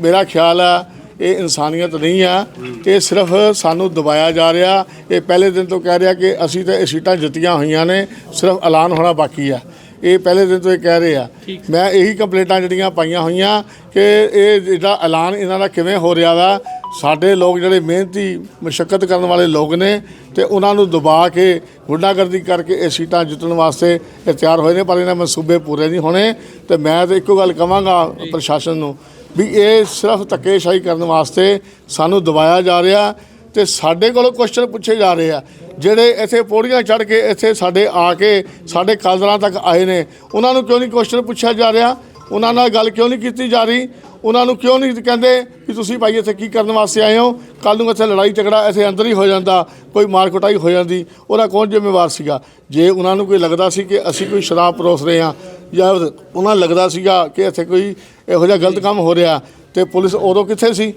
ਮੇਰਾ ਖਿਆਲ ਆ ਇਹ ਇਨਸਾਨੀਅਤ ਨਹੀਂ ਆ। ਇਹ ਸਿਰਫ ਸਾਨੂੰ ਦਬਾਇਆ ਜਾ ਰਿਹਾ। ਇਹ ਪਹਿਲੇ ਦਿਨ ਤੋਂ ਕਹਿ ਰਿਹਾ ਕਿ ਅਸੀਂ ਤਾਂ ਇਹ ਸੀਟਾਂ ਜਿੱਤੀਆਂ ਹੋਈਆਂ ਨੇ ਸਿਰਫ ਐਲਾਨ ਹੋਣਾ ਬਾਕੀ ਆ। ਇਹ ਪਹਿਲੇ ਦਿਨ ਤੋਂ ਇਹ ਕਹਿ ਰਹੇ ਆ। ਮੈਂ ਇਹੀ ਕੰਪਲੇਂਟਾਂ ਜਿਹੜੀਆਂ ਪਾਈਆਂ ਹੋਈਆਂ ਕਿ ਇਹ ਜਿਹੜਾ ਐਲਾਨ ਇਹਨਾਂ ਦਾ ਕਿਵੇਂ ਹੋ ਰਿਹਾ ਵਾ ਸਾਡੇ ਲੋਕ ਜਿਹੜੇ ਮਿਹਨਤੀ ਮੁਸ਼ਕਲ ਕਰਨ ਵਾਲੇ ਲੋਕ ਨੇ ਤੇ ਉਹਨਾਂ ਨੂੰ ਦਬਾ ਕੇ ਗੁੰਡਾਗਰਦੀ ਕਰਕੇ ਇਹ ਸੀਟਾਂ ਜਿੱਤਣ ਵਾਸਤੇ ਇਹ ਤਿਆਰ ਹੋਏ ਨੇ ਪਰ ਇਹਨਾਂ ਮਨਸੂਬੇ ਪੂਰੇ ਨਹੀਂ ਹੋਣੇ ਤੇ ਮੈਂ ਤਾਂ ਇੱਕੋ ਗੱਲ ਕਵਾਂਗਾ ਪ੍ਰਸ਼ਾਸਨ ਨੂੰ ਵੀ ਇਹ ਸਿਰਫ ਧੱਕੇਸ਼ਾਹੀ ਕਰਨ ਵਾਸਤੇ ਸਾਨੂੰ ਦਬਾਇਆ ਜਾ ਰਿਹਾ ਤੇ ਸਾਡੇ ਕੋਲੋਂ ਕੁਐਸਚਨ ਪੁੱਛੇ ਜਾ ਰਹੇ ਆ। ਜਿਹੜੇ ਇੱਥੇ ਪੌੜੀਆਂ ਚੜ੍ਹ ਕੇ ਇੱਥੇ ਸਾਡੇ ਆ ਕੇ ਸਾਡੇ ਕਾਲਰਾਂ ਤੱਕ ਆਏ ਨੇ, ਉਹਨਾਂ ਨੂੰ ਕਿਉਂ ਨਹੀਂ ਕੁਐਸਚਨ ਪੁੱਛਿਆ ਜਾ ਰਿਹਾ? ਉਹਨਾਂ ਨਾਲ ਗੱਲ ਕਿਉਂ ਨਹੀਂ ਕੀਤੀ ਜਾ ਰਹੀ? ਉਹਨਾਂ ਨੂੰ ਕਿਉਂ ਨਹੀਂ ਕਹਿੰਦੇ ਕਿ ਤੁਸੀਂ ਭਾਈ ਇੱਥੇ ਕੀ ਕਰਨ ਵਾਸਤੇ ਆਏ ਹੋ? ਕੱਲ ਨੂੰ ਇੱਥੇ ਲੜਾਈ ਝਗੜਾ ਇੱਥੇ ਅੰਦਰ ਹੀ ਹੋ ਜਾਂਦਾ, ਕੋਈ ਮਾਰ ਕੁਟਾਈ ਹੋ ਜਾਂਦੀ, ਉਹਦਾ ਕੌਣ ਜ਼ਿੰਮੇਵਾਰ ਸੀਗਾ? ਜੇ ਉਹਨਾਂ ਨੂੰ ਕੋਈ ਲੱਗਦਾ ਸੀ ਕਿ ਅਸੀਂ ਕੋਈ ਸ਼ਰਾਬ ਪਰੋਸ ਰਹੇ ਹਾਂ, ਜਾਂ ਉਹਨਾਂ ਲੱਗਦਾ ਸੀਗਾ ਕਿ ਇੱਥੇ ਕੋਈ ਇਹੋ ਜਿਹਾ ਗਲਤ ਕੰਮ ਹੋ ਰਿਹਾ, ਤੇ ਪੁਲਿਸ ਉਦੋਂ ਕਿੱਥੇ ਸੀ?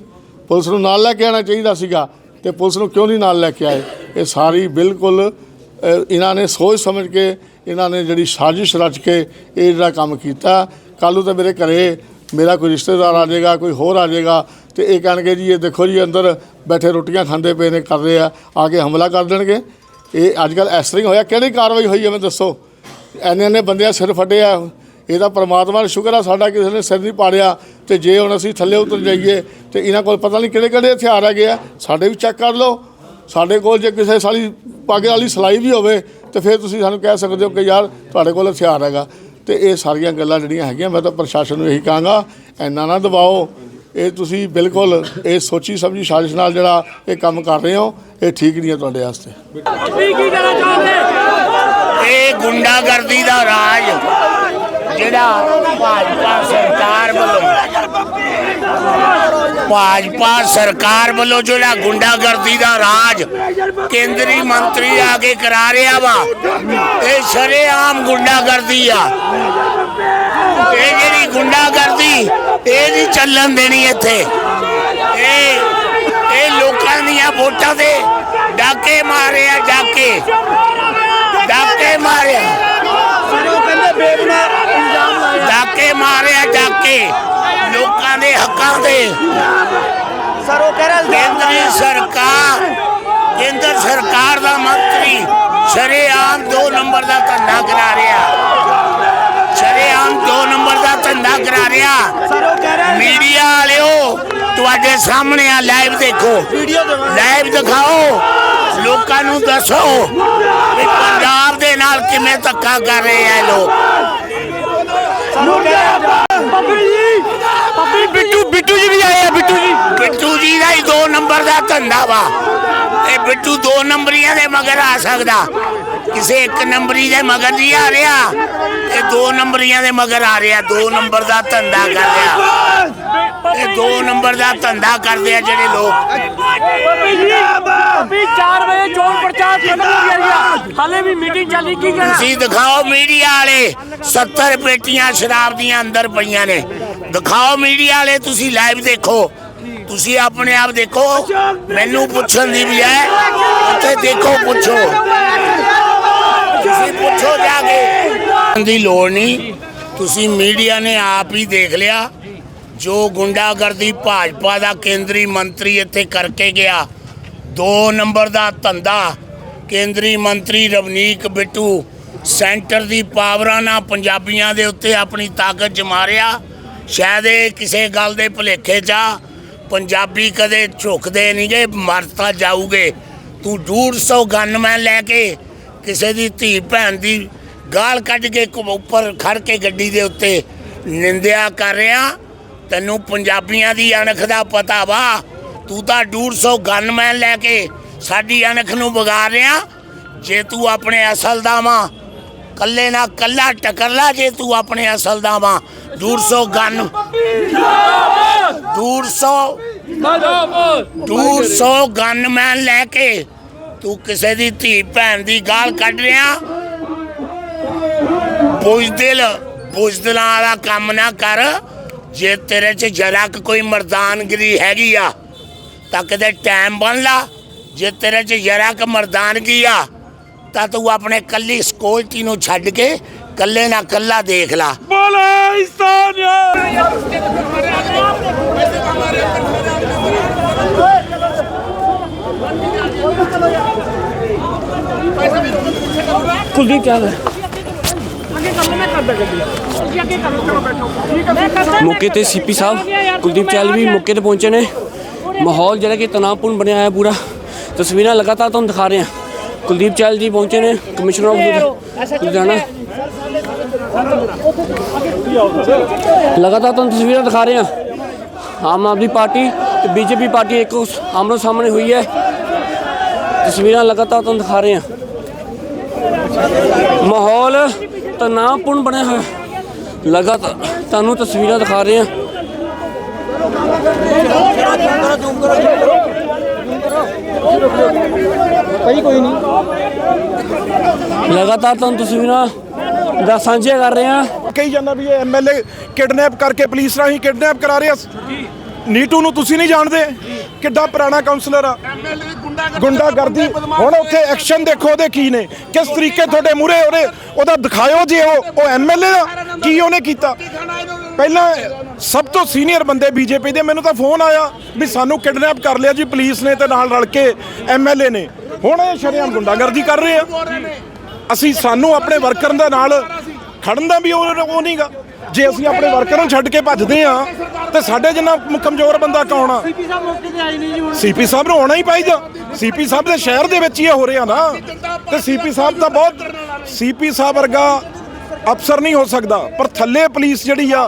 ਪੁਲਿਸ ਨੂੰ ਨਾਲ ਲੈ ਕੇ ਆਉਣਾ ਚਾਹੀਦਾ ਸੀਗਾ। ਤੇ ਪੁਲਿਸ ਨੂੰ ਕਿਉਂ ਨਹੀਂ ਨਾਲ ਲੈ ਕੇ ਆਏ? ਇਹ ਸਾਰੀ ਬਿਲਕੁਲ ਇਹਨਾਂ ਨੇ ਸੋਚ ਸਮਝ ਕੇ, ਇਹਨਾਂ ਨੇ ਜਿਹੜੀ ਸਾਜ਼ਿਸ਼ ਰਚ ਕੇ ਇਹ ਜਿਹੜਾ ਕੰਮ ਕੀਤਾ। ਕੱਲ੍ਹ ਨੂੰ ਤਾਂ ਮੇਰੇ ਘਰੇ ਮੇਰਾ ਕੋਈ ਰਿਸ਼ਤੇਦਾਰ ਆ ਜਾਏਗਾ, ਕੋਈ ਹੋਰ ਆ ਜਾਏਗਾ ਤੇ ਇਹ ਕਹਿਣਗੇ ਜੀ, ਇਹ ਦੇਖੋ ਜੀ, ਅੰਦਰ ਬੈਠੇ ਰੋਟੀਆਂ ਖਾਂਦੇ ਪਏ ਨੇ, ਕਰ ਰਹੇ ਆ ਆ ਕੇ ਹਮਲਾ ਕਰ ਦੇਣਗੇ। ਇਹ ਅੱਜ ਕੱਲ੍ਹ ਇਸ ਤਰ੍ਹਾਂ ਹੀ ਹੋਇਆ, ਕਿਹੜੀ ਕਾਰਵਾਈ ਹੋਈ ਹੈ ਮੈਂ ਦੱਸੋ? ਐਨੇ ਐਨੇ ਬੰਦਿਆਂ ਸਿਰ ਫੱਟੇ ਆ ਇਹਦਾ ਪਰਮਾਤਮਾ ਦਾ ਸ਼ੁਕਰ ਆ ਸਾਡਾ ਕਿਸੇ ਨੇ ਸਿਰ ਨਹੀਂ ਪਾੜਿਆ ਤੇ ਜੇ ਹੁਣ ਅਸੀਂ ਥੱਲੇ ਉਤਰ ਜਾਈਏ ਤੇ ਇਹਨਾਂ ਕੋਲ ਪਤਾ ਨਹੀਂ ਕਿਹੜੇ ਕਿਹੜੇ ਹਥਿਆਰ ਹੈਗੇ ਆ ਸਾਡੇ ਵੀ ਚੈੱਕ ਕਰ ਲਓ। ਸਾਡੇ ਕੋਲ ਜੇ ਕਿਸੇ ਸਾਲੀ ਪੱਗ ਵਾਲੀ ਸਲਾਈ ਵੀ ਹੋਵੇ ਤੇ ਫਿਰ ਤੁਸੀਂ ਸਾਨੂੰ ਕਹਿ ਸਕਦੇ ਹੋ ਕਿ ਯਾਰ ਤੁਹਾਡੇ ਕੋਲ ਹਥਿਆਰ ਹੈਗਾ। ਤੇ ਇਹ ਸਾਰੀਆਂ ਗੱਲਾਂ ਜਿਹੜੀਆਂ ਹੈਗੀਆਂ ਮੈਂ ਤਾਂ ਪ੍ਰਸ਼ਾਸਨ ਨੂੰ ਇਹੀ ਕਹਾਂਗਾ ਇੰਨਾ ਨਾ ਦਬਾਓ। ਇਹ ਤੁਸੀਂ ਬਿਲਕੁਲ ਇਹ ਸੋਚੀ ਸਮਝੀ ਸਾਜ਼ਿਸ਼ ਨਾਲ ਜਿਹੜਾ ਇਹ ਕੰਮ ਕਰ ਰਹੇ ਹੋ ਇਹ ਠੀਕ ਨਹੀਂ ਹੈ ਤੁਹਾਡੇ ਵਾਸਤੇ। ਇਹ ਗੁੰਡਾਗਰਦੀ ਦਾ ਰਾਜ। ਜਿਹੜਾ ਭਾਜਪਾ ਸਰਕਾਰ ਵੱਲੋਂ। ਭਾਜਪਾ ਸਰਕਾਰ ਵੱਲੋਂ ਜਿਹੜਾ ਗੁੰਡਾਗਰਦੀ ਦਾ ਰਾਜ ਕੇਂਦਰੀ ਮੰਤਰੀ ਆ ਕੇ ਕਰਾ ਰਿਹਾ ਵਾ, ਇਹ ਸ਼ਰੇਆਮ ਗੁੰਡਾਗਰਦੀ ਆ। ਇਹ ਜਿਹੜੀ ਗੁੰਡਾਗਰਦੀ, ਇਹ ਨਹੀਂ ਚੱਲਣ ਦੇਣੀ ਇੱਥੇ। ਇਹ ਇਹ ਲੋਕਾਂ ਦੀਆਂ ਵੋਟਾਂ ਦੇ ਡਾਕੇ ਮਾਰੇ ਆ ਡਾਕੇ। ਡਾਕੇ ਮਾਰਿਆ। ਡਾਕੇ ਮਾਰਿਆ ਡਾਕੇ ਲੋਕਾਂ ਦੇ ਹੱਕਾਂ ਦੇ ਸਰ ਉਹ ਕਹਿ ਰਿਹਾ ਕੇਂਦਰੀ ਸਰਕਾਰ ਕੇਂਦਰ ਸਰਕਾਰ ਦਾ ਮੰਤਰੀ ਸ਼ਰੇਆਮ ਦੋ ਨੰਬਰ ਦਾ ਧੰਦਾ ਕਰਾ ਰਿਹਾ। ਸ਼ਰੇਆਮ ਦੋ ਨੰਬਰ ਦਾ ਧੰਦਾ ਕਰਾ ਰਿਹਾ। ਮੀਡੀਆ ਵਾਲਿਓ ਤੁਹਾਡੇ ਸਾਹਮਣੇ ਆ ਲਾਈਵ ਦੇਖੋ। ਲਾਈਵ ਦਿਖਾਓ। ਲੋਕਾਂ ਨੂੰ ਦੱਸੋ ਪੰਜਾਬ ਦੇ ਨਾਲ ਕਿਵੇਂ ਧੱਕਾ ਕਰ ਰਹੇ ਆ ਲੋਕ। ਪੱਪੀ ਬਿੱਟੂ ਬਿੱਟੂ ਜੀ ਵੀ ਆਏ ਆ, ਬਿੱਟੂ ਜੀ। ਬਿੱਟੂ ਜੀ ਦਾ ਹੀ ਦੋ ਨੰਬਰ ਦਾ ਧੰਦਾ ਵਾ। ਇਹ ਬਿੱਟੂ ਦੋ ਨੰਬਰੀਆਂ ਦੇ ਮਗਰ ਆ ਸਕਦਾ। ਕਿਸੇ ਇੱਕ ਨੰਬਰੀ ਦੇ ਮਗਰ ਨਹੀਂ ਆ ਰਿਹਾ ਇਹ ਦੋ ਨੰਬਰੀਆਂ ਦੇ ਮਗਰ ਆ ਰਿਹਾ। ਦੋ ਨੰਬਰ ਦਾ ਧੰਦਾ ਕਰ ਰਿਹਾ। ਇਹ ਦੋ ਨੰਬਰ ਦਾ ਧੰਦਾ ਕਰਦੇ ਆ ਜਿਹੜੇ ਲੋਕ। ਪੱਪੀ 4 ਵਜੇ ਚੋਣ ਪ੍ਰਚਾਰ ਖਤਮ ਹੋ ਗਿਆ ਹਾਲੇ ਵੀ ਮੀਟਿੰਗ ਚੱਲੀ ਕੀ ਕਹਿਣਾ? ਤੁਸੀਂ ਦਿਖਾਓ ਮੀਡੀਆ ਵਾਲੇ 70 ਪੇਟੀਆਂ ਸ਼ਰਾਬ ਦੀਆਂ ਅੰਦਰ ਪਈਆਂ ਨੇ। ਦਿਖਾਓ ਮੀਡੀਆ ਵਾਲੇ ਤੁਸੀਂ ਲਾਈਵ ਦੇਖੋ। ਤੁਸੀਂ ਆਪਣੇ ਆਪ ਦੇਖੋ। ਮੈਨੂੰ ਪੁੱਛਣ ਦੀ ਬਜਾਏ ਉੱਥੇ ਦੇਖੋ ਪੁੱਛੋ। ਤੁਸੀਂ ਪੁੱਛੋ ਜਾ ਕੇ। ਦੀ ਲੋੜ ਨਹੀਂ। ਤੁਸੀਂ ਮੀਡੀਆ ਨੇ ਆਪ ਹੀ ਦੇਖ ਲਿਆ। ਜੋ ਗੁੰਡਾਗਰਦੀ ਭਾਜਪਾ ਦਾ ਕੇਂਦਰੀ ਮੰਤਰੀ ਇੱਥੇ ਕਰਕੇ ਗਿਆ, ਦੋ ਨੰਬਰ ਦਾ ਧੰਦਾ। ਕੇਂਦਰੀ ਮੰਤਰੀ ਰਵਨੀਕ ਬਿੱਟੂ ਸੈਂਟਰ ਦੀ ਪਾਵਰਾਂ ਨਾਲ ਪੰਜਾਬੀਆਂ ਦੇ ਉੱਤੇ ਆਪਣੀ ਤਾਕਤ ਜਮਾ ਰਿਹਾ। ਸ਼ਾਇਦ ਇਹ ਕਿਸੇ ਗੱਲ ਦੇ ਭੁਲੇਖੇ 'ਚ ਆ। ਪੰਜਾਬੀ ਕਦੇ ਝੁਕਦੇ ਨਹੀਂਗੇ ਮਰਤਾ ਜਾਊਗੇ। ਤੂੰ 150 ਗਨਮੈਨ ਲੈ ਕੇ ਕਿਸੇ ਦੀ ਧੀ ਭੈਣ ਦੀ ਗਾਲ ਕੱਢ ਕੇ ਉੱਪਰ ਖੜ ਕੇ ਗੱਡੀ ਦੇ ਉੱਤੇ ਨਿੰਦਿਆ ਕਰ ਰਿਹਾ। ਤੈਨੂੰ ਪੰਜਾਬੀਆਂ ਦੀ ਅਣਖ ਦਾ ਪਤਾ ਵਾ। ਤੂੰ ਤਾਂ 150 ਗਨਮੈਨ ਲੈ ਕੇ ਸਾਡੀ ਅਣਖ ਨੂੰ ਵਿਗਾੜ ਰਿਹਾ। ਜੇ ਤੂੰ ਆਪਣੇ ਅਸਲ ਦਾ ਵਾਂ ਕੱਲੇ ਨਾ ਕੱਲਾ ਟਕਰ ਲਾ ਜੇ ਤੂੰ ਆਪਣੇ ਅਸਲ ਦਾ ਵਾਂ। 150 ਗਨ 150 200 ਗਨਮੈਨ ਲੈ ਕੇ ਤੂੰ ਕਿਸੇ ਦੀ ਧੀ ਭੈਣ ਦੀ ਗਾਲ ਕੱਢ ਰਿਹਾ? ਬੁਜ਼ਦਿਲ ਬੁਜ਼ਦਿਲਾਂ ਵਾਲਾ ਕੰਮ ਨਾ ਕਰ। ਜੇ ਤੇਰੇ 'ਚ ਜਰਾ ਕੁ ਕੋਈ ਮਰਦਾਨਗਰੀ ਹੈਗੀ ਆ ਤਾਂ ਕਿਤੇ ਟਾਈਮ ਬਣ ਲਾ। ਜੇ ਤੇਰੇ 'ਚ ਜਰਾ ਕੁ ਮਰਦਾਨਗੀ ਆ ਤਾਂ ਤੂੰ ਆਪਣੇ ਕੱਲੀ ਸਕੋਲਟੀ ਨੂੰ ਛੱਡ ਕੇ ਕੱਲੇ ਨਾ ਕੱਲਾ ਦੇਖ ਲਾ। ਕੁਲਦੀਪ ਚਾਹਲ ਮੌਕੇ ਤੇ ਸੀਪੀ ਸਾਹਿਬ ਕੁਲਦੀਪ ਚਾਹਲ ਵੀ ਮੌਕੇ ਤੇ ਪਹੁੰਚੇ ਨੇ ਮਾਹੌਲ ਜਿਹੜਾ ਕਿ ਤਣਾਅਪੂਰਨ ਬਣਿਆ ਹੈ ਪੂਰਾ ਤਸਵੀਰਾਂ ਲਗਾਤਾਰ ਤੁਹਾਨੂੰ ਦਿਖਾ ਰਹੇ ਹਾਂ ਕੁਲਦੀਪ ਚਾਹਲ ਜੀ ਪਹੁੰਚੇ ਨੇ ਕਮਿਸ਼ਨਰ ਆਫ ਲੁਧਿਆਣਾ ਲਗਾਤਾਰ ਤੁਹਾਨੂੰ ਤਸਵੀਰਾਂ ਦਿਖਾ ਰਹੇ ਹਾਂ ਆਮ ਆਦਮੀ ਪਾਰਟੀ ਤੇ ਬੀਜੇਪੀ ਪਾਰਟੀ ਇੱਕ ਆਮਨੋ ਸਾਹਮਣੇ ਹੋਈ ਹੈ ਤਸਵੀਰਾਂ ਲਗਾਤਾਰ ਤੁਹਾਨੂੰ ਦਿਖਾ ਰਹੇ ਹਾਂ। ਮਾਹੌਲ ਤਣਾਅਪੂਰਨ ਬਣਿਆ ਹੋਇਆ। ਹੈ। ਲਗਾਤਾਰ ਤੁਹਾਨੂੰ ਤਸਵੀਰਾਂ ਦਿਖਾ ਰਹੇ ਹਾਂ। ਲਗਾਤਾਰ ਤੁਹਾਨੂੰ ਤਸਵੀਰਾਂ ਦਾ ਸਾਂਝੀਆਂ ਕਰ ਰਹੇ ਹਾਂ। ਕਹੀ ਜਾਂਦਾ ਵੀ ਇਹ ਐਮਐਲਏ ਕਿਡਨੈਪ ਕਰਕੇ ਪੁਲਿਸ ਰਾਹੀਂ ਕਿਡਨੈਪ ਕਰਾ ਰਿਹਾ ਨੀਟੂ ਨੂੰ ਤੁਸੀਂ ਨਹੀਂ ਜਾਣਦੇ ਕਿੱਡਾ ਪੁਰਾਣਾ ਕਾਉਂਸਲਰ ਆ। ਗੁੰਡਾਗਰਦੀ ਹੁਣ ਉੱਥੇ ਐਕਸ਼ਨ ਦੇਖੋ ਉਹਦੇ ਕੀ ਨੇ। ਕਿਸ ਤਰੀਕੇ ਤੁਹਾਡੇ ਮੂਹਰੇ ਉਹਦੇ ਉਹਦਾ ਦਿਖਾਇਓ ਜੇ ਉਹ ਉਹ ਐਮਐਲਏ ਦਾ ਕੀ ਉਹਨੇ ਕੀਤਾ। ਪਹਿਲਾਂ ਸਭ ਤੋਂ ਸੀਨੀਅਰ ਬੰਦੇ ਬੀਜੇਪੀ ਦੇ। ਮੈਨੂੰ ਤਾਂ ਫੋਨ ਆਇਆ ਵੀ ਸਾਨੂੰ ਕਿਡਨੈਪ ਕਰ ਲਿਆ ਜੀ ਪੁਲਿਸ ਨੇ ਤੇ ਨਾਲ ਰਲ ਕੇ ਐਮਐਲਏ ਨੇ। ਹੁਣ ਇਹ ਸ਼ਰੇਆਮ ਗੁੰਡਾਗਰਦੀ ਕਰ ਰਹੇ ਆ। ਅਸੀਂ ਸਾਨੂੰ ਆਪਣੇ ਵਰਕਰ ਦੇ ਨਾਲ ਖੜਨ ਦਾ ਵੀ ਉਹ ਨਹੀਂਗਾ ਜੇ ਅਸੀਂ ਆਪਣੇ ਵਰਕਰ ਨੂੰ ਛੱਡ ਕੇ ਭੱਜਦੇ ਆ ਤੇ ਸਾਡੇ ਜਿੰਨਾ ਕਮਜ਼ੋਰ ਬੰਦਾ ਕੌਣ ਆ? ਸੀਪੀ ਸਾਹਿਬ ਮੌਕੇ ਤੇ ਆਏ ਨਹੀਂ ਜੀ ਹੁਣ। ਸੀਪੀ ਸਾਹਿਬ ਨੂੰ ਆਉਣਾ ਹੀ ਪਾਈਦਾ ਸੀਪੀ ਸਾਹਿਬ ਦੇ ਸ਼ਹਿਰ ਦੇ ਵਿੱਚ ਹੀ ਇਹ ਹੋ ਰਿਹਾ ਨਾ। ਤੇ ਸੀਪੀ ਸਾਹਿਬ ਤਾਂ ਬਹੁਤ ਸੀਪੀ ਸਾਹਿਬ ਵਰਗਾ ਅਫਸਰ ਨਹੀਂ ਹੋ ਸਕਦਾ। ਪਰ ਥੱਲੇ ਪੁਲਿਸ ਜਿਹੜੀ ਆ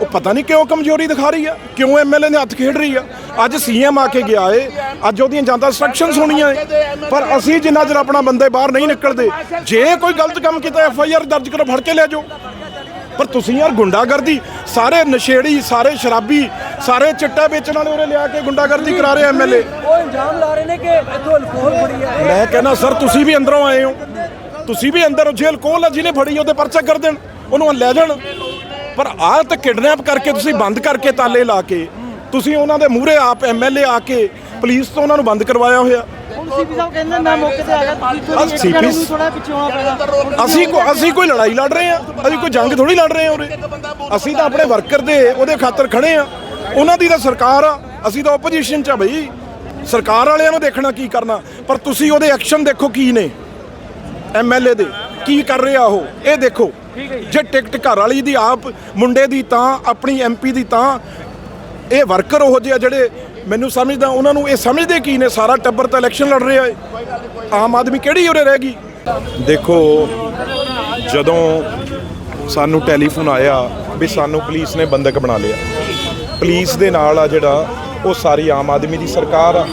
ਉਹ ਪਤਾ ਨਹੀਂ ਕਿਉਂ ਕਮਜ਼ੋਰੀ ਦਿਖਾ ਰਹੀ ਆ ਕਿਉਂ ਐਮਐਲਏ ਨੇ ਹੱਥ ਖੇਡ ਰਹੀ ਆ। ਅੱਜ ਸੀਐਮ ਆ ਕੇ ਗਿਆ ਏ ਅੱਜ ਉਹਦੀਆਂ ਜਾਂਦਾ ਇੰਸਟਰਕਸ਼ਨਸ ਹੋਣੀਆਂ ਏ। ਪਰ ਅਸੀਂ ਜਿੰਨਾ ਚਿਰ ਆਪਣਾ ਬੰਦੇ ਬਾਹਰ ਨਹੀਂ ਨਿਕਲਦੇ ਜੇ ਕੋਈ ਗਲਤ ਕੰਮ ਕੀਤਾ ਐਫ ਆਈ ਆਰ ਦਰਜ ਕਰੋ ਫੜ ਕੇ ਲੈ ਜਾਓ। ਪਰ ਤੁਸੀਂ ਯਾਰ ਗੁੰਡਾਗਰਦੀ ਸਾਰੇ ਨਸ਼ੇੜੀ ਸਾਰੇ ਸ਼ਰਾਬੀ ਸਾਰੇ ਚਿੱਟਾ ਵੇਚਣ ਵਾਲੇ ਉਰੇ ਲਿਆ ਕੇ ਗੁੰਡਾਗਰਦੀ ਕਰਾ ਰਹੇ ਐਮਐਲਏ ਉਹ ਇਲਜ਼ਾਮ ਲਾ ਰਹੇ ਨੇ ਕਿ ਇੱਥੋਂ ਅਲਕੋਹਲ ਫੜੀ ਹੈ ਮੈਂ ਕਹਿੰਦਾ ਸਰ ਤੁਸੀਂ ਵੀ ਅੰਦਰੋਂ ਆਏ ਹੋ। ਤੁਸੀਂ ਵੀ ਅੰਦਰ ਜੇਲ੍ਹ ਕੋਲ ਆ ਜਿਹਨੇ ਫੜੀ ਉਹਦੇ ਪਰਚਾ ਕਰ ਦੇਣ। ਉਹਨੂੰ ਲੈ ਜਾਣ। ਪਰ ਆਹ ਤਾਂ ਕਿਡਨੈਪ ਕਰਕੇ ਤੁਸੀਂ ਬੰਦ ਕਰਕੇ ਤਾਲੇ ਲਾ ਕੇ ਤੁਸੀਂ ਉਹਨਾਂ ਦੇ ਮੂਹਰੇ ਆਪ ਐਮਐਲਏ ਆ ਕੇ ਪੁਲਿਸ ਤੋਂ ਉਹਨਾਂ ਨੂੰ ਬੰਦ ਕਰਵਾਇਆ ਹੋਇਆ। ਹੁਣ ਸੀਪੀ ਸਾਹਿਬ ਕਹਿੰਦੇ ਮੈਂ ਮੌਕੇ ਤੇ ਆ ਗਿਆ ਤੁਸੀਂ ਅਸੀਂ ਥੋੜਾ ਪਿੱਛੇ ਕੋ ਅਸੀਂ ਕੋਈ ਲੜਾਈ ਲੜ ਰਹੇ ਆ ਅਸੀਂ ਕੋਈ ਜੰਗ ਥੋੜੀ ਲੜ ਰਹੇ ਆ ਉਰੇ। ਅਸੀਂ ਤਾਂ ਆਪਣੇ ਵਰਕਰ ਦੇ ਉਹਦੇ ਖਾਤਰ ਖੜੇ ਆ ਉਹਨਾਂ ਦੀ ਤਾਂ ਸਰਕਾਰ ਆ ਅਸੀਂ ਤਾਂ ਆਪੋਜੀਸ਼ਨ ਚ ਆ ਬਈ। ਸਰਕਾਰ ਵਾਲਿਆਂ ਨੂੰ ਦੇਖਣਾ ਕੀ ਕਰਨਾ। ਪਰ ਤੁਸੀਂ ਉਹਦੇ ਐਕਸ਼ਨ ਦੇਖੋ ਕੀ ਨੇ। ਐਮਐਲਏ ਦੇ ਕੀ ਕਰ ਰਿਹਾ ਉਹ? ਇਹ ਦੇਖੋ ਜੇ ਟਿਕਟ ਘਰ ਵਾਲੀ ਦੀ ਆਪ ਮੁੰਡੇ ਦੀ ਤਾਂ ਆਪਣੀ ਐਮਪੀ ਦੀ ਤਾਂ ਇਹ ਵਰਕਰ ਉਹ ਜਿਹੇ ਜਿਹੜੇ ਮੈਨੂੰ ਸਮਝਦਾ, ਉਹਨਾਂ ਨੂੰ ਇਹ ਸਮਝਦੇ ਕੀ ਨੇ? ਸਾਰਾ ਟੱਬਰ ਤਾਂ ਇਲੈਕਸ਼ਨ ਲੜ ਰਿਹਾ ਏ। ਆਮ ਆਦਮੀ ਕਿਹੜੀ ਉਰੇ ਰਹਿ ਗਈ? ਦੇਖੋ, ਜਦੋਂ ਸਾਨੂੰ ਟੈਲੀਫੋਨ ਆਇਆ ਵੀ ਸਾਨੂੰ ਪੁਲਿਸ ਨੇ ਬੰਦਕ ਬਣਾ ਲਿਆ। ਪੁਲਿਸ ਦੇ ਨਾਲ ਆ ਜਿਹੜਾ, ਉਹ ਸਾਰੀ ਆਮ ਆਦਮੀ ਦੀ ਸਰਕਾਰ ਆ।